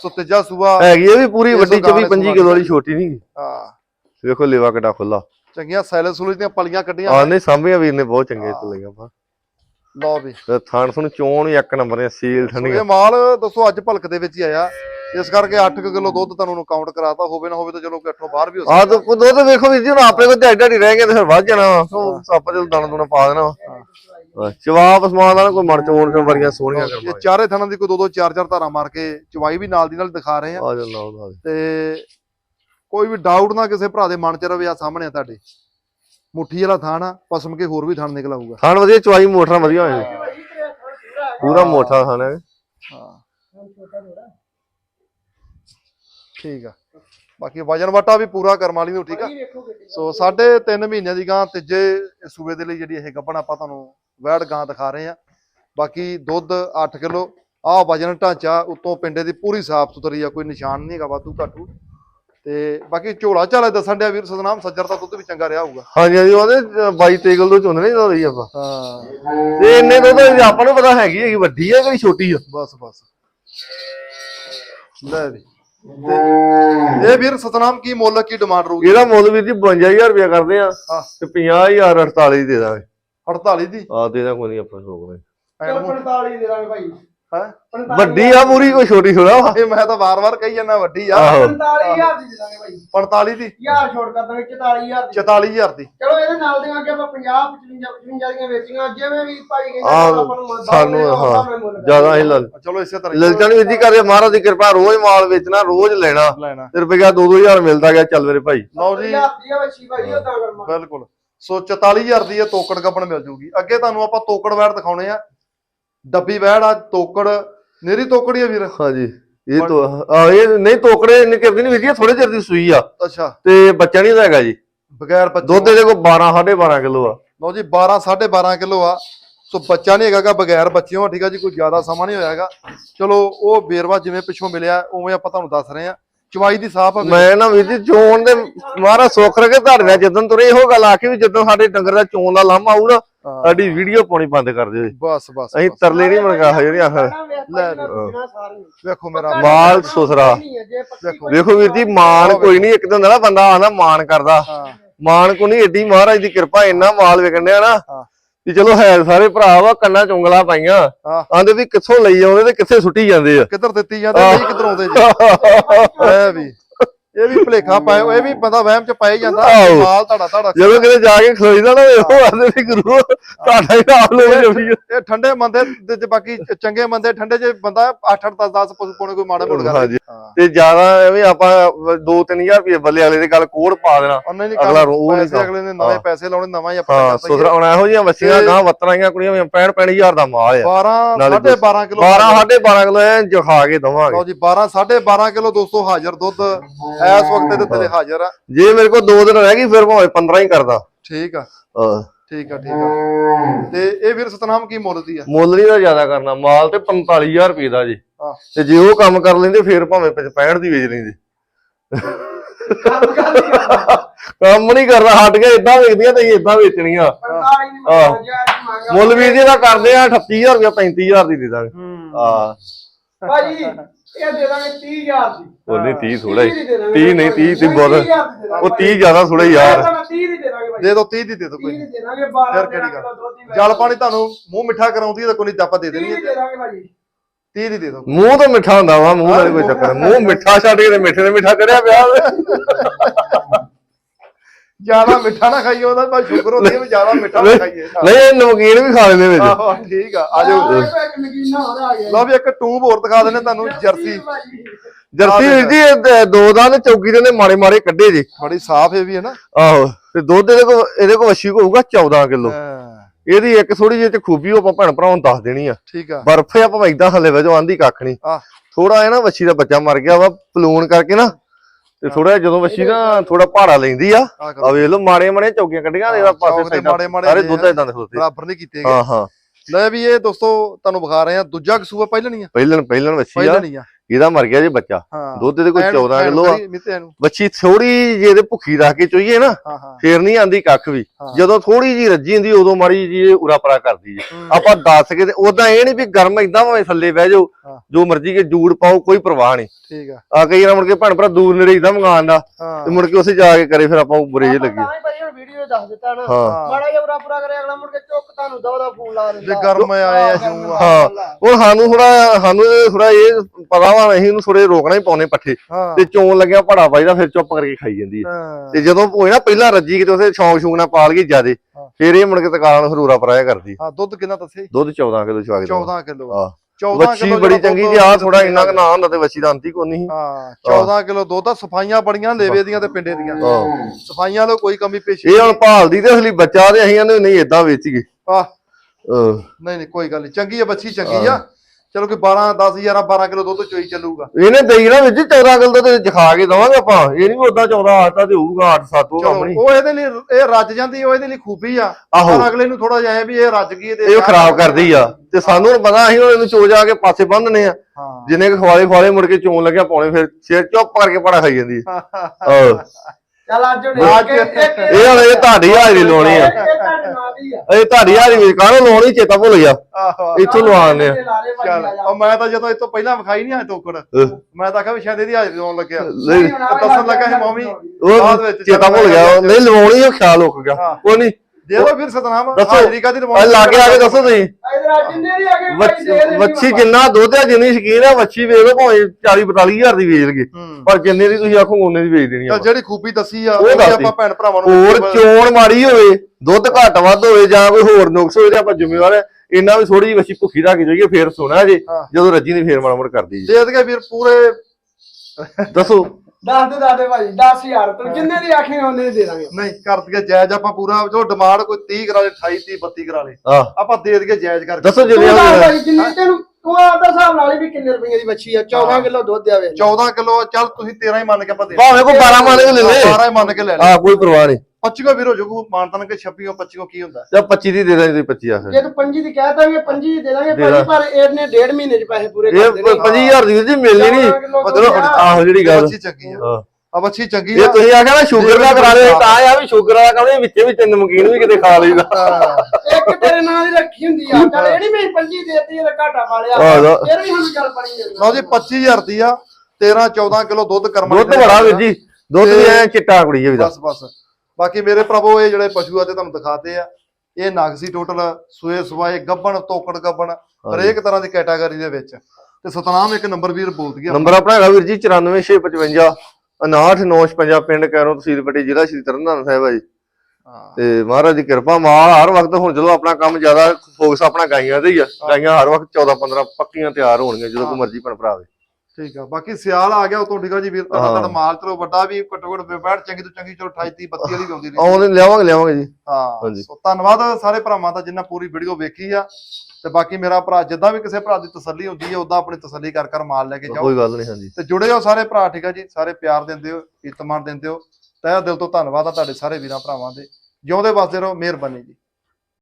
ਸੋ ਤੀਜਾ ਸੂਬਾ ਹੈਗੀ ਇਹ ਵੀ ਪੂਰੀ ਵੱਡੀ ਸੌ 24 25 ਕਿਲੋ ਵਾਲੀ ਛੋਟੀ ਨਹੀਂ ਹਾਂ। ਵੇਖੋ ਲੇਵਾ ਕਿੱਡਾ ਖੁੱਲਾ ਚੰਗੀਆਂ ਸੈਲਸ ਸੂਲਜ ਦੀਆਂ ਪਲੀਆਂ ਕੱਢੀਆਂ ਆ ਨਹੀਂ ਸਾਂਭੀਆਂ ਵੀਰ ਨੇ ਬਹੁਤ ਚੰਗੇ ਤੋਂ ਲਈਆਂ ਪਾ ਲਓ ਵੀ। ਤੇ ਥਾਣ ਸੁਣ ਚੋਣ ਵੀ ਇੱਕ ਨੰਬਰ ਆ ਸੀਲ ਸੋ ਠੰਡੀਆਂ ਇਹ ਮਾਲ ਦੋਸਤੋ ਅੱਜ ਭਲਕ ਦੇ ਵਿੱਚ ਹੀ ਆਇਆ। ਇਸ ਕਰਕੇ 8 ਕਿਲੋ ਦੁੱਧ ਤੁਹਾਨੂੰ ਕਾਊਂਟ ਕਰਾਤਾ ਹੋਵੇ ਨਾ ਹੋਵੇ ਤਾਂ ਚਲੋ ਕਿੱਥੋਂ ਬਾਹਰ ਵੀ ਹੋ ਆ ਤਾਂ ਕੋ ਦੁੱਧ ਵੇਖੋ ਵੀਰ ਜੀ ਹੁਣ ਆਪਣੇ ਕੋਲ ਢਾਈ ਢਾਈ ਰਹਿ ਗਏ ਤੇ ਫਿਰ ਵੱਧ ਜਾਣਾ ਸੱਪ ਜਦੋਂ ਦਾਣਾ ਦੂਣਾ ਪਾ ਦੇਣਾ ਵਾ। ਚਵਾਪ ਸਮਾਨ ਦਾ ਨਾ ਕੋਈ ਮੜ ਚੋਣ ਚ ਵਰੀਆਂ ਸੋਹਣੀਆਂ ਸਕਦਾ। ਇਹ ਕਰਵਾ ਚਾਰੇ ਥਣਾਂ ਦੀ ਕੋਈ ਦੋ ਦੋ ਚਾਰ ਚਾਰ ਧਾਰਾਂ ਮਾਰ ਕੇ ਚਵਾਈ ਵੀ ਨਾਲ ਦੀ ਨਾਲ ਦਿਖਾ ਰਹੇ ਆ। ਆ ਜਾ ਲਾਓ ਨਾਲ ਤੇ ਕੋਈ ਵੀ ਡਾਊਟ ਨਾ ਕਿਸੇ ਭਰਾ ਦੇ ਮਨ ਚ ਰਵੇ ਆ ਸਾਹਮਣੇ ਆ ਤੁਹਾਡੇ। ਮੁੱਠੀ ਵਾਲਾ ਥਾਣ ਆ ਪਸਮ ਕੇ ਹੋਰ ਵੀ ਥਣ ਨਿਕਲ ਆਊਗਾ। ਥਾਣ ਵਧੀਆ ਚਵਾਈ ਮੋਟਰਾਂ ਵਧੀਆ ਹੋਏ ਪੂਰਾ ਮੋਟਾ ਥਾਣ ਹੈ ਹਾਂ। ਠੀਕ ਆ। ਬਾਕੀ ਵਜਨ ਵਟਾ ਵੀ ਪੂਰਾ ਕਰਮ ਵਾਲੀ ਨੂੰ ਠੀਕ ਆ। ਸੋ ਸਾਢੇ ਤਿੰਨ ਮਹੀਨਿਆਂ ਦੀ ਗਾਂ ਤੀਜੇ ਸੂਬੇ ਦੇ ਲਈ ਜਿਹੜੀ ਇਹ ਗੱਭਣ ਆਪਾਂ ਤੁਹਾਨੂੰ ਵੈੜ ਗਾਂ ਦਿਖਾ ਰਹੇ ਆ। ਬਾਕੀ ਦੁੱਧ 8 ਕਿਲੋ ਆਹ ਵਜਨ ਢਾਂਚਾ ਉੱਤੋਂ ਪਿੰਡੇ ਦੀ ਪੂਰੀ ਸਾਫ਼ ਸੁਥਰੀ ਆ ਕੋਈ ਨਿਸ਼ਾਨ ਨਹੀਂ ਹੈਗਾ ਵਾਧੂ ਘਾਟੂ। ਤੇ ਬਾਕੀ ਝੋਲਾ ਝਾਲਾ ਦੱਸਣ ਡਿਆ ਵੀਰ ਸਤਨਾਮ ਸੱਜਰ ਦਾ ਦੁੱਧ ਵੀ ਚੰਗਾ ਰਿਹਾ ਹੋਊਗਾ। ਹਾਂਜੀ ਹਾਂਜੀ ਉਹਦੇ 22 ਤੇਗਲ ਤੋਂ ਚੁੰਦੇ ਨਹੀਂ ਜਾਂਦੇ ਆਪਾਂ। ਹਾਂ। ਤੇ ਇੰਨੇ ਦੁੱਧ ਆਪਾਂ ਨੂੰ ਪਤਾ ਹੈਗੀ ਹੈਗੀ ਵੱਡੀ ਹੈ ਕਿ ਛੋਟੀ ਆ। ਬਸ ਬਸ। ਲੈ ਵੀ। ਇਹ ਵੀਰ ਸਤਨਾਮ ਕੀ ਮੁੱਲ ਕੀ ਡਿਮਾਂਡ ਰਹੂਗੀ? ਇਹਦਾ ਮੁੱਲ ਵੀਰ ਜੀ 52000 ਰੁਪਇਆ ਕਰਦੇ ਆ ਤੇ 50000 48 ਦੇ ਦਾਂਗੇ। 48 ਦੀ? ਆ ਦੇ ਦਾਂ ਕੋਈ ਨਹੀਂ ਆਪਾਂ ਚਲ 45 ਦੇ ਦਾਂਗੇ ਭਾਈ। ਹੈ? 45 ਵੱਡੀ ਆ ਪੂਰੀ ਕੋਈ ਛੋਟੀ ਥੋੜਾ ਵਾ ਇਹ ਮੈਂ ਤਾਂ ਵਾਰ-ਵਾਰ ਕਹੀ ਜਾਂਦਾ ਵੱਡੀ ਆ। ਆਹੋ। 45000 ਦੀ ਦੇ ਦਾਂਗੇ ਭਾਈ 45 ਦੀ। ਯਾਰ ਛੋੜ ਕਰ ਦਾਂਗੇ 44000 ਦੀ। 44000 ਦੀ। ਚਲੋ ਇਹਦੇ ਨਾਲ ਦੀਆਂ ਅੱਗੇ ਆਪਾਂ 50 55 55 ਦੀਆਂ ਵੇਚੀਆਂ। ਜਿਵੇਂ ਵੀ ਭਾਈ ਕਹਿੰਦੇ ਆਹ, ਆਪਾਂ ਨੂੰ ਮੁੱਲ ਸਾਨੂੰ ਹਾਂ। ਜ਼ਿਆਦਾ ਹੀ ਲੱਲ। ਚਲੋ ਇਸੇ ਤਰ੍ਹਾਂ ਲਲਚਣ ਵੀਰ ਜੀ ਕਰਦੇ ਮਹਾਰਾਜ ਦੀ ਕਿਰਪਾ ਰੋਜ਼ ਮਾਲ ਵੇਚਣਾ ਰੋਜ਼ ਲੈਣਾ। ਲੈਣਾ। ਤੇ ਰੁਪਇਆ 2-2000 ਮਿਲਦਾ ਗਿਆ ਚੱਲ ਮੇਰੇ ਭਾਈ। ਲਓ ਜੀ। ਹਜ਼ਾਰ ਦੀ ਆ ਵੱਛੀ ਭਾਈ ਉਦਾਂ ਕਰਮਾ ਬਿਲਕੁਲ। ਸੋ 44000 ਦੀ ਇਹ ਤੋਕੜ ਗੱਪਣ ਮਿਲ ਜੂਗੀ। ਅੱਗੇ ਤੁਹਾਨੂੰ ਆਪਾਂ ਤੋਕੜ ਵੈੜ ਦਿਖਾਉਣੇ ਆ। ਡੱਬੀ ਵੈੜ ਆ ਤੋਕੜ ਨੇਰੀ ਤੋਕੜੀ ਆ ਵੀਰ। ਹਾਂਜੀ ਇਹ ਤੋਂ ਆ ਇਹ ਨਹੀਂ ਤੋਕੜੇ ਇੰਨੇ ਕਰਦੀ ਨਹੀਂ ਵੀਰ ਜੀ ਥੋੜੇ ਚਿਰ ਦੀ ਸੂਈ ਆ। ਅੱਛਾ। ਤੇ ਬੱਚਾ ਨਹੀਂ ਹੈਗਾ ਜੀ। ਬਗੈਰ ਬੱਚੇ ਦੁੱਧ ਇਹਦੇ ਕੋਲ 12 12.5 ਕਿਲੋ ਆ। ਲਓ ਜੀ 12 12.5 ਕਿਲੋ ਆ। ਸੋ ਬੱਚਾ ਨਹੀਂ ਹੈਗਾਗਾ ਬਗੈਰ ਬੱਚਿਆਂ ਠੀਕ ਆ ਜੀ ਕੋਈ ਜ਼ਿਆਦਾ ਸਮਾਂ ਨਹੀਂ ਹੋਇਆਗਾ ਚਲੋ ਉਹ ਬੇਰਵਾ ਜਿਵੇਂ ਪਿੱਛੋਂ ਮਿਲਿਆ ਉਵੇਂ ਆਪਾਂ ਤੁਹਾਨੂੰ ਦੱਸ ਰਹੇ ਆ ਚਵਾਈ ਦੀ ਸਾਫ਼ ਆ। ਮੈਂ ਨਾ ਵੀਰ ਜੀ ਚੋਣ ਦੇ ਮਹਾਰਾਜ ਸੁੱਖ ਰਕੇ ਨਾਲ ਜਦੋਂ ਤੁਰੇ ਇਹੋ ਗੱਲ ਆਖੀ ਵੀ ਜਦੋਂ ਸਾਡੇ ਡੰਗਰ ਦਾ ਚੋਣ ਦਾ ਲਾਮਾ ਆਊ ਨਾ ਸਾਡੀ ਵੀਡੀਓ ਪਾਉਣੀ ਬੰਦ ਕਰ ਦਿਓ ਜੀ। ਬਸ ਬਸ ਅਸੀਂ। ਤਰਲੇ ਨਹੀਂ ਮੰਗਾ ਜਿਹੜੀ ਆਖ ਲੈ ਵੇਖੋ ਮੇਰਾ ਮਾਲ ਸੁਸਰਾ। ਵੇਖੋ। ਵੇਖੋ ਵੀਰ ਜੀ ਮਾਣ ਕੋਈ ਨਹੀਂ ਇੱਕ ਹੁੰਦਾ ਨਾ ਬੰਦਾ ਆਂਦਾ ਮਾਣ ਕਰਦਾ। ਮਾਣ ਕੋ ਨਹੀਂ ਏਡੀ ਮਹਾਰਾਜ ਦੀ ਕਿਰਪਾ ਇੰਨਾ ਮਾਲ ਵਿਕਣ ਡਿਆ ਨਾ। ਵੀ ਚਲੋ ਹੈ ਸਾਰੇ ਭਰਾ ਵਾ ਕੰਨਾਂ ਚ ਉਂਗਲਾਂ ਪਾਈਆਂ। ਆਂਦੇ ਵੀ ਕਿੱਥੋਂ ਲਈ ਆਉਂਦੇ ਤੇ ਕਿੱਥੇ ਸੁੱਟੀ ਜਾਂਦੇ ਆ। ਕਿੱਧਰ ਦਿੱਤੀ ਜਾਂਦੇ ਨਹੀਂ ਕਿੱਧਰ ਆਉਂਦੇ ਜੀ। ਐ ਵੀ। ਇਹ ਵੀ ਭਲੇਖਾ ਪਾਏ ਇਹ ਵੀ ਬੰਦਾ ਵਹਿਮ ਚ ਪਾਈ ਜਾਂਦਾ। ਮਾਲ ਤੁਹਾਡਾ ਤੁਹਾਡਾ ਜਦੋਂ ਕਿਤੇ ਜਾ ਕੇ ਖਲੋਈਦਾ ਨਾ ਇਹੋ ਆਂਦੇ ਵੀ ਗੁਰੂ ਤੁਹਾਡਾ ਹੀ ਨਾਮ ਲੋ ਜਮੀ ਇਹ ਠੰਡੇ ਮੰਦੇ ਤੇ ਜੇ ਬਾਕੀ ਚੰਗੇ ਮੰਦੇ ਠੰਡੇ ਚ ਬੰਦਾ 8 8 10 10 ਪੌਣੇ ਕੋਈ ਮਾੜਾ ਮੋੜ ਹਾਂਜੀ। ਤੇ ਜ਼ਿਆਦਾ ਐਵੇਂ ਆਪਾਂ 2-3000 ਰੁਪਏ ਬੱਲੇ ਵਾਲੇ ਦੇ ਗੱਲ ਕੋੜ ਪਾ ਦੇਣਾ। ਨਹੀਂ ਅਗਲਾ ਰੋ- ਉਹ ਨੀ ਕੰਮ। ਅਗਲੇ ਨੇ ਨਵੇਂ। ਪੈਸੇ ਲਾਉਣੇ ਨਵਾਂ ਹੀ ਆਪਾਂ ਸੁਧਰਾ ਹੁਣ ਇਹੋ ਜਿਹੀਆਂ ਵਸੀਆਂ ਗਾਂ ਵਤਰਾਈਆਂ ਕੁੜੀਆਂ ਵੀ 65 65000 ਦਾ ਮਾਲ ਆ। 12 ਨਾਲੇ 12.5 ਕਿਲੋ 12 12.5 ਕਿਲੋ ਜਖਾ ਕੇ ਦਵਾਂਗੇ। ਲਓ ਜੀ 12 12.5 ਕਿਲੋ ਦੋਸਤੋ ਹਾਜ਼ਰ ਦੁੱਧ। ਇਸ ਵਕਤ ਤੇ ਹਾਜ਼ਰ ਆ। ਜੇ ਮੇਰੇ ਕੋਲ 2 ਦਿਨ ਰਹਿ ਗਈ ਫਿਰ ਭਾਵੇਂ 15 ਹੀ ਕਰਦਾ। ਠੀਕ ਆ। ਹਾਂ। ਠੀਕ ਆ ਠੀਕ ਆ। ਤੇ ਇਹ ਵੀਰ ਸਤਨਾਮ ਕੀ ਮੁੱਲ ਦੀ ਆ? ਮੁੱਲ ਨਹੀਂ ਦਾ ਜ਼ਿਆਦਾ ਕਰਨਾ ਮਾਲ ਤੇ 45000 ਰੁਪਏ ਦਾ ਜੀ। ਹਾਂ। ਤੇ ਜੇ ਉਹ ਕੰਮ ਕਰ ਲੈਂਦੇ ਫਿਰ ਭਾਵੇਂ 65 ਦੀ ਵੇਚ ਲੈਂਦੇ। ਕੰਮ ਨਹੀਂ ਕਰਦਾ ਹਟ ਗਿਆ ਇਦਾਂ ਵੇਚਦੀਆਂ ਤੇ ਇਦਾਂ ਵੇਚਣੀਆਂ। ਮੁੱਲ ਵੀਰ ਜੀ ਦਾ ਕਰਦੇ ਆ 38000 ਰੁਪਏ 35000 ਦੀ ਦੇ ਦਾਂਗੇ। ਹਾਂ। ਭਾਜੀ ਇਹ ਦੇ ਦਾਂਗੇ 30000 ਦੀ। ਉਹ ਨਹੀਂ 30 ਥੋੜਾ ਹੀ। ਦੀ ਦੇ ਦਾਂਗੇ 30 ਨਹੀਂ 30 ਤੇ ਬਹੁਤ ਉਹ 30 ਜ਼ਿਆਦਾ ਥੋੜਾ ਹੀ ਯਾਰ। 30 ਦੀ ਦੇ ਦਾਂਗੇ ਭਾਈ। ਦੇ ਦਿਓ 30 ਦੀ ਦੇ ਕੋਈ ਦੇ ਦਾਂਗੇ 12 ਫਿਰ ਕਿਹੜੀ 13 ਗੱਲ? ਦੀ ਜਲ ਪਾਣੀ ਤੁਹਾਨੂੰ ਮੂੰਹ ਮਿੱਠਾ ਕਰਾਉਂਦੀ ਤਾਂ ਕੋਈ ਨਹੀਂ ਆਪਾਂ ਦੇ ਦੇਣੀ 30 ਹੈ। ਦੇ ਦਾਂਗੇ ਭਾਜੀ 30 ਦੀ ਦੇ ਦਿਓ ਮੂੰਹ ਤਾਂ ਮਿੱਠਾ ਹੁੰਦਾ ਵਾ ਮੂੰਹ ਦਾ ਨੀ ਕੋਈ ਚੱਕਰ ਮੂੰਹ ਮਿੱਠਾ ਛੱਡ ਕੇ ਤੇ ਮਿੱਠੇ ਨੇ ਮਿੱਠਾ ਕਰਿਆ ਪਿਆ। ਜ਼ਿਆਦਾ ਮਿੱਠਾ ਨਾ ਖਾਈਓ ਉਹਦਾ ਬਸ ਸ਼ੁਕਰ ਹੁੰਦੀ ਹੈ ਵੀ ਜ਼ਿਆਦਾ ਮਿੱਠਾ ਨਾ ਖਾਈਏ ਨਹੀਂ ਇਹ ਨਮਕੀਨ ਵੀ ਖਾ ਲੈਂਦੇ ਵਿੱਚ। ਆਹੋ ਠੀਕ ਆ ਆਜੋ ਆਹ ਵੇਖੋ ਇੱਕ ਨਗੀਨਾ ਹੋਰ ਆ ਗਿਆ ਲਓ ਵੀ ਇੱਕ ਟੂਬ ਹੋਰ ਦਿਖਾ ਦਿੰਦੇ ਤੁਹਾਨੂੰ ਜਰਸੀ। ਜਰਸੀ। ਵੀਰ ਜੀ ਇਹ ਦ- ਦੋ ਦੰਦ ਚੌਕੀ ਦੇ ਨੇ ਮਾੜੇ ਮਾੜੇ ਕੱਢੇ ਜੀ। ਬੜੀ ਸਾਫ਼ ਇਹ ਵੀ ਹੈ ਨਾ। ਆਹੋ ਤੇ ਦੁੱਧ ਇਹਦੇ ਕੋ ਇਹਦੇ ਕੋ ਵਸ਼ੀ ਕੋ ਹੋਊਗਾ 14 ਕਿਲੋ। ਇਹਦੀ ਇੱਕ ਥੋੜੀ ਜਿਹੀ ਤੇ ਖੂਬੀ ਉਹ ਆਪਾਂ ਭੈਣ ਭਰਾਵਾਂ ਨੂੰ ਦੱਸ ਦੇਣੀ ਆ। ਠੀਕ ਆ। ਬਰਫ ਆ ਭਾਵੇਂ ਇਦਾਂ ਹੱਲੇ ਵਜੋਂ ਆਂਦੀ ਕੱਖ ਨਹੀਂ। ਥੋੜਾ ਹੈ ਨਾ ਵੱਛੀ ਦਾ ਬੱਚਾ ਮਰ ਗਿਆ ਵਾ ਪਲੂਣ ਕਰਕੇ ਨਾ। ਤੇ ਥੋੜਾ ਜਦੋਂ ਵੱਛੀ ਨਾ ਥੋੜਾ ਭਾੜਾ ਲੈਂਦੀ ਆ ਆ ਵੇਖ ਲਓ ਮਾੜੇ ਮਾੜੇ ਚੌਕੀਆਂ ਕੱਢੀਆਂ ਇਹਦਾ ਪਾਸੇ ਸਾਈਡਾਂ ਸਾਰੇ ਦੁੱਧ ਇਦਾਂ ਦੇ ਖਲੋਤੇ ਬਰਾਬਰ ਨਹੀਂ ਕੀਤੇ ਹਾਂ ਹਾਂ। ਲੈ ਵੀ ਇਹ ਦੋਸਤੋ ਤੁਹਾਨੂੰ ਵਿਖਾ ਰਹੇ ਆ ਦੂਜਾ ਕਸੂਆ ਪਹਿਲਾਂ ਨਹੀਂ ਆ। ਪਹਿਲਣ ਪਹਿਲਣ ਵੱਛੀ ਆ। ਨਹੀਂ ਆ। ਇਹਦਾ ਮਰ ਗਿਆ ਜੀ ਬੱਚਾ। ਦੁੱਧ ਇਹਦੇ ਕੋਈ ਐਨ- 14 ਐਨ ਕਿਲੋ ਆ। ਨੂੰ ਵੱਛੀ ਥੋੜੀ ਜਿਹੀ ਇਹਦੇ ਭੁੱਖੀ ਰੱਖ ਕੇ ਚੋਈਏ ਨਾ ਫੇਰ ਨਹੀਂ ਆਂਦੀ ਕੱਖ ਵੀ। ਜਦੋਂ ਥੋੜੀ ਜੀ ਰੱਜੀ ਹੁੰਦੀ ਉਦੋਂ ਮਾੜੀ ਜੀ ਉਰਾ ਪਰਾ ਕਰਦੀ ਜੀ। ਆਪਾਂ ਦੱਸ ਕੇ ਤੇ ਉਦਾਂ ਇਹ ਨਹੀਂ ਵੀ ਗਰਮ ਇਦਾਂ ਭਾਵੇਂ ਥੱਲੇ ਬਹਿ ਜਾਓ। ਜੋ ਮਰਜ਼ੀ ਕੇ ਜੂੜ ਪਾਓ ਕੋਈ ਪਰਵਾਹ ਨਹੀਂ। ਠੀਕ ਆ। ਆ ਕਈ ਵਾਰ ਮੁੜ ਕੇ ਭੈਣ ਭਰਾ ਦੂਰ ਨੇੜੇ ਇਦਾਂ ਮੰਗਾਉਣ ਦਾ ਤੇ ਮੁੜ ਕੇ ਉਸੇ ਜਾ ਕੇ ਕਰੇ ਫਿਰ ਆਪਾਂ ਬੁਰੇ ਆਪਾਂ ਲੱਗੇ। ਵੀਡੀਓ ਦੱਸ ਦਿੱਤਾ ਨਾ। ਮਾੜਾ ਜਿਹਾ ਉਰਾ ਪੂਰਾ ਕਰੇ ਅਗਲਾ ਮੁੜ ਕੇ ਚੁੱਕ ਤੁਹਾਨੂੰ ਦੋ ਦਾ ਫੋਨ ਲਾ ਦਿੰਦਾ। ਜੇ ਗਰਮ ਆਏ ਆ ਜੂ ਹਾਂ। ਉਹ ਸਾਨੂੰ ਥੋੜਾ ਸਾਨੂੰ ਥੋੜਾ ਇਹ ਪਤਾ ਵਾ ਅਸੀਂ ਇਹਨੂੰ ਥੋੜੇ ਰੋਕਣਾ ਹੀ ਪਾਉਨੇ ਪੱਠੇ। ਹਾਂ। ਤੇ ਚੋਣ ਲੱਗਿਆ ਭੜਾ ਪਾਈਦਾ ਫਿਰ ਚੁੱਪ ਕਰਕੇ ਖਾਈ ਜਾਂਦੀ ਹੈ। ਹਾਂ। ਤੇ ਜਦੋਂ ਹੋਏ ਨਾ ਪਹਿਲਾਂ ਰੱਜੀ ਕਿਤੇ ਉਸੇ ਸ਼ੌਂਕ ਸ਼ੂਕ ਨਾਲ ਪਾਲ ਗਈ ਜਿਆਦੇ। ਹਾਂ। ਫਿਰ ਇਹ ਮੁੜ ਕੇ ਤਕਾਲਾਂ ਨੂੰ ਹਰੂਰਾ ਪਰਾਇਆ ਕਰਦੀ। ਹਾਂ ਦੁੱਧ ਕਿੰਨਾ ਦੱਸੇ? ਦੁੱਧ 14 ਕਿਲੋ ਚਵਾ ਕੇ 14 ਕਿਲੋ। ਹਾਂ। 14 ਵੱਛੀ ਬੜੀ ਚੰਗੀ ਜੀ ਆ ਥੋੜਾ ਇੰਨਾ ਕੁ ਨਾ ਹੁੰਦਾ ਤੇ ਵੱਛੀ ਦਾ ਅੰਤੀ ਕੋ ਨਹੀਂ। ਹਾਂ 14 ਕਿਲੋ ਦੁੱਧ ਆ ਸਫਾਈਆਂ ਬੜੀਆਂ ਲੇਵੇ ਦੀਆਂ ਤੇ ਪਿੰਡੇ ਦੀਆਂ। ਹਾਂ ਸਫਾਈਆਂ ਲੋ ਕੋਈ ਕਮੀ ਪੇਸ਼ੀ ਇਹ ਹੁਣ ਭਾਲਦੀ ਤੇ ਅਸਲੀ ਬੱਚਾ ਤੇ ਅਸੀਂ ਇਹਨੂੰ ਨਹੀਂ ਇਦਾਂ ਵੇਚੀਏ। ਆਹ। ਅਹ ਨਹੀਂ ਨਹੀਂ ਕੋਈ ਗੱਲ ਨਹੀਂ। ਚੰਗੀ ਆ ਬੱਚੀ ਚੰਗੀ ਆ। ਚਲੋ ਕੋਈ 12 10 11 12 ਕਿਲੋ ਦੁੱਧ ਚੋਈ ਚੱਲੂਗਾ। ਇਹਨੇ ਦੇਈ ਨਾ ਵਿੱਚ 14 ਕਿਲੋ ਤੇ ਦਿਖਾ ਕੇ ਦਵਾਂਗੇ ਆਪਾਂ। ਇਹ ਨਹੀਂ ਉਦਾਂ 14 ਆਟਾ ਤੇ ਹੋਊਗਾ 8 7 ਉਹ ਨਹੀਂ ਉਹ ਇਹਦੇ ਲਈ ਇਹ ਰੱਜ ਜਾਂਦੀ ਉਹ ਇਹਦੇ ਲਈ ਖੂਬੀ ਆ। ਆਹੋ। ਪਰ ਅਗਲੇ ਨੂੰ ਥੋੜਾ ਜਿਹਾ ਐ ਵੀ ਇਹ ਰੱਜ ਗਈ ਇਹਦੇ ਇਹ ਖਰਾਬ ਕਰਦੀ ਆ। ਤੇ ਸਾਨੂੰ ਹੁਣ ਪਤਾ ਅਸੀਂ ਇਹਨੂੰ ਚੋ ਜਾ ਕੇ ਪਾਸੇ ਬੰਨਨੇ ਆ। ਜਿੰਨੇ ਕੁ ਖਵਾਲੇ ਖਵਾਲੇ ਮੁੜ ਕੇ ਚੋਣ ਲੱਗਿਆ ਪਾਉਣੇ ਫਿਰ ਸਿਰ ਚੁੱਪ ਕਰਕੇ ਪੜਾ ਖਾਈ ਜਾਂਦੀ ਆ। ਆਹੋ। ਚੱਲ ਅੱਜ ਹੁਣ ਇਹ ਇਹ ਤੁਹਾਡੀ ਹਾਜ਼ਰੀ ਲਾਉਣੀ ਆ। ਇਹ ਹਾਜ਼ਰੀ ਵਿੱਚ ਕਾਹਨੂੰ ਲਾਉਣੀ ਚੇਤਾ ਭੁੱਲ ਗਿਆ। ਆਹੋ ਇੱਥੋਂ ਲਵਾਉਂਦੇ ਆ। ਚੱਲ। ਉਹ ਮੈਂ ਤਾਂ ਜਦੋਂ ਤੋਂ ਪਹਿਲਾਂ ਵਿਖਾਈ ਨਹੀਂ ਆ ਟੋਕੜ ਅਹ, ਮੈਂ ਤਾਂ ਕਿਹਾ ਵੀ ਸ਼ਾਇਦ ਇਹਦੀ ਹਾਜ਼ਰੀ ਆਉਣ ਲੱਗਿਆ। ਨਹੀਂ। ਦੱਸਣ ਲੱਗਾ ਸੀ ਮੰਮੀ ਬਾਅਦ ਉਹ ਵਿੱਚ ਚੇਤਾ ਭੁੱਲ ਗਿਆ। ਨਹੀਂ ਲਵਾਉਣੀ ਉਹ ਖਿਆਲ ਉੱਕ ਗਿਆ। ਉਹ ਨਹੀਂ। ਦੇ ਦੋ ਫਿਰ ਸਤਨਾਮ। ਦੱਸੋ। ਹਾਜ਼ਰੀ ਕਾਦੀ ਲਾਗੇ ਆ ਕੇ ਦੱਸੋ ਤੁਸੀਂ। ਇਧਰ ਆ ਜਿੰਨੇ ਦੀ ਆ ਕੇ ਭਾਈ ਦੇ ਦੇ ਵੱਛੀ ਜਿੰਨਾ ਦੁੱਧ ਆ ਜਿੰਨੀ ਸ਼ਕੀਨ ਆ ਵੱਛੀ ਵੇਚ ਲਓ ਭਾਵੇਂ 40 42 ਹਜ਼ਾਰ ਦੀ ਵੇਚ ਲਗੇ ਹੂੰ। ਪਰ ਜਿੰਨੇ ਦੀ ਤੁਸੀਂ ਆਖੋ ਉਹਨੇ ਦੀ ਵੇਚ ਦੇਣੀ ਚੱਲ ਆ ਜਿਹੜੀ ਖੂਬੀ ਦੱਸੀ ਆ ਉਹ ਦੱਸ ਆਪਾਂ। ਭੈਣ ਭਰਾਵਾਂ ਨੂੰ ਹੋਰ ਚੋਣ ਮਾੜੀ ਹੋਵੇ ਦੁੱਧ ਘੱਟ ਵੱਧ ਹੋਵੇ ਜਾਂ ਕੋਈ ਹੋਰ ਨੁਕਸ ਹੋਵੇ ਤੇ ਆਪਾਂ ਜ਼ਿੰਮੇਵਾਰ ਆ। ਇੰਨਾ ਵੀ ਥੋੜੀ ਜਿਹੀ ਵੱਛੀ ਭੁੱਖੀ ਰੱਖ ਕੇ ਜਾਈਏ ਫੇਰ ਸੋਣਾ ਜੇ ਹਾਂ। ਜਦੋਂ ਰੱਜੀ ਨੇ ਫੇਰ ਮਾੜਾ ਮੋੜ ਕਰਦੀ ਜੀ। ਦੇ ਦੇ ਵੀਰ ਪੂਰੇ ਦੱਸੋ। ਦੱਸ ਦੇ ਦੱਸ ਦੇ ਭਾਜੀ 10000 ਤੂੰ ਜਿੰਨੇ ਦੀ ਆਖੇ ਉਹਨੇ ਦੀ ਦਾਂਗੇ। ਨਹੀਂ ਕਰ ਦਈਏ ਜਾਇਜ਼ ਆਪਾਂ ਪੂਰਾ ਜੋ ਡਿਮਾਂਡ ਕੋਈ 30 ਕਰਾ ਲੇ 28 30 32 ਕਰਾ ਲੇ। ਆਪਾਂ ਦੇ ਦਈਏ ਜਾਇਜ਼ ਕਰਕੇ। ਦੱਸੋ ਤੂੰ ਜਿੰਨੇ ਦੱਸ ਭਾਜੀ ਜਿੰਨੇ ਤੈਨੂੰ ਤੂੰ ਆਪਦਾ ਹਿਸਾਬ ਨਾਲ ਹੀ ਵੀ ਕਿੰਨੇ ਰੁਪਏ ਦੀ ਬੱਚੀ ਆ 14 ਕਿਲੋ ਦੁੱਧ ਆਵੇ 14 ਕਿਲੋ ਚੱਲ ਤੁਸੀਂ 13 ਹੀ ਮੰਨ ਕੇ ਆਪਾਂ ਦੇ ਭਾਵੇਂ ਕੋ 12 ਮਾਨੇ ਲੈ ਲੈ। 12 ਹੀ ਮੰਨ ਕੇ ਲੈ ਲੈ। ਆ ਕੋਈ ਪਰਵਾਹ ਨਹੀਂ। 25 ਕੋ ਵੀਰ ਹੋ ਜੂਗਾ ਮਾਨਤਨ ਕੇ 26 ਕੋ 25 ਕੋ ਕੀ ਹੁੰਦਾ? ਜਾਂ 25 ਦੀ ਦੇ ਦਾਂਗੇ ਤੁਸੀਂ 25 ਆਖਰ ਜੇ ਤੂੰ 5 ਦੀ ਕਹਿਤਾ ਵੀ 5 ਦੀ ਦੇ ਦਾਂਗੇ ਦੇ ਭਾਜੀ ਦਾਂ। ਪਰ ਇਹਨੇ ਡੇਢ ਮਹੀਨੇ ਚ ਪੈਸੇ ਪੂਰੇ ਕਰ ਇਹ ਦੇਣੇ। 25000 ਦੀ ਜੀ ਮਿਲਣੀ ਨਹੀਂ। ਚਲੋ ਆਹੋ ਜਿਹੜੀ ਗੱਲ। ਬੱਚੀ ਚੰਗੀ ਆ। ਹਾਂ। ਆ ਬੱਚੀ ਚੰਗੀ ਇਹ ਆ। ਤੁਸੀਂ ਆਖਿਆ ਨਾ ਸ਼ੂਗਰ ਦਾ ਕਰਾ ਲਿਓ ਤਾਂ ਆ ਵੀ ਸ਼ੂਗਰ ਵਾਲਾ ਕਹਿੰਦੇ ਵਿੱਚੇ ਵਿੱਚ ਨਮਕੀਨ ਵੀ ਕਿਤੇ ਖਾ ਲਈਦਾ। ਇੱਕ ਤੇਰੇ ਨਾਂ ਦੀ ਰੱਖੀ ਹੁੰਦੀ ਆ ਚੱਲ ਇਹ ਨਹੀਂ ਮੈਂ 25 ਦੇਤੀ ਇਹਦਾ ਘਾਟਾ ਪਾ ਲਿਆ ਆਹ ਲਓ। ਇਹ ਵੀ ਹੁਣ ਚੱਲ ਪਣੀ ਲਓ ਜੀ 25000 ਦੀ ਆ 13 14 ਕਿਲੋ ਦੁੱਧ ਕਰਮਾ ਦੁੱਧ ਬੜਾ ਵੀਰ ਜੀ ਦੁੱਧ ਵੀ ਐ ਚਿੱਟਾ ਕੁੜੀ ਵੀ ਦਾ। ਬਸ ਬਸ। ਬਾਕੀ ਮੇਰੇ ਪ੍ਰਭੂ ਇਹ ਜਿਹੜੇ ਪਸ਼ੂ ਆ ਤੇ ਤੁਹਾਨੂੰ ਦਿਖਾਤੇ ਆ। ਇਹ ਨਾਗਸੀ ਟੋਟਲ ਸੂਏ ਸਵਾਏ ਗੱਬਣ ਤੋਕੜ ਗੱਬਣ ਹਰੇਕ ਤਰ੍ਹਾਂ ਦੀ ਕੈਟਾਗਰੀ ਦੇ ਵਿੱਚ। ਤੇ ਸਤਨਾਮ ਇੱਕ ਨੰਬਰ ਵੀਰ ਬੋਲ ਦਈਏ ਨੰਬਰ ਆਪਣਾ ਹੈਗਾ ਵੀਰ ਜੀ 94655 59956 ਪਿੰਡ ਕੈਰੋਂ ਤਹਿਸੀਲ ਪੱਟੀ ਜ਼ਿਲ੍ਹਾ ਸ਼੍ਰੀ ਤਰਨਤਾਰਨ ਸਾਹਿਬ ਹੈ ਜੀ। ਤੇ ਮਹਾਰਾਜ ਦੀ ਕਿਰਪਾ ਮਾਲ ਹਰ ਵਕਤ ਹੁਣ ਜਦੋਂ ਆਪਣਾ ਕੰਮ ਜ਼ਿਆਦਾ ਫੋਕਸ ਆਪਣਾ ਗਾਈਆਂ ਤੇ ਹੀ ਆ ਗਾਈਆਂ ਹਰ ਵਕਤ 14 15 ਪੱਕੀਆਂ ਤਿਆਰ ਹੋਣਗੀਆਂ ਜਦੋਂ ਕੋਈ ਮਰਜ਼ੀ ਭਣ ਭਰਾਵੇ ਠੀਕ ਆ ਬਾਕੀ ਸਿਆਲ ਆ ਗਿਆ ਉਤੋਂ ਠੀਕ ਆ ਜੀ ਵੀਰ ਤੁਹਾਡਾ। ਤੁਹਾਡਾ ਮਾਲ ਚਲੋ ਵੱਡਾ ਵੀ ਘੱਟੋ ਘੱਟ ਬੈਠ ਚੰਗੀ ਤੋਂ ਚੰਗੀ ਚਲੋ 28 30 32 ਵਾਲੀ ਵੀ ਆਉਂਦੀ ਰਹੀ। ਆਉਂਦੇ ਲਿਆਵਾਂਗੇ ਲਿਆਵਾਂਗੇ ਜੀ। ਹਾਂ ਹਾਂਜੀ। ਸੋ ਧੰਨਵਾਦ ਸਾਰੇ ਭਰਾਵਾਂ ਦਾ ਜਿਨ੍ਹਾਂ ਪੂਰੀ ਵੀਡੀਓ ਵੇਖੀ ਆ। ਤੇ ਬਾਕੀ ਮੇਰਾ ਭਰਾ ਜਿੱਦਾਂ ਵੀ ਕਿਸੇ ਭਰਾ ਦੀ ਤਸੱਲੀ ਹੁੰਦੀ ਹੈ ਉਦਾਂ ਆਪਣੀ ਤਸੱਲੀ ਕਰ ਕਰ ਮਾਲ ਲੈ ਕੇ ਜਾਓ। ਕੋਈ ਗੱਲ ਨਹੀਂ ਹਾਂਜੀ। ਤੇ ਜੁੜੇ ਹੋ ਸਾਰੇ ਭਰਾ ਠੀਕ ਆ ਜੀ? ਸਾਰੇ ਪਿਆਰ ਦਿੰਦੇ ਹੋ ਇਤਮਾਨ ਦਿੰਦੇ ਹੋ। ਤਹਿ ਦਿਲ ਤੋਂ ਧੰਨਵਾਦ ਆ ਤੁਹਾਡੇ ਸਾਰੇ ਵੀਰਾਂ ਭਰਾਵਾਂ ਦੇ। ਜਿਉਂਦੇ ਵਸਦੇ ਰਹੋ ਮਿਹਰਬਾਨੀ ਜੀ।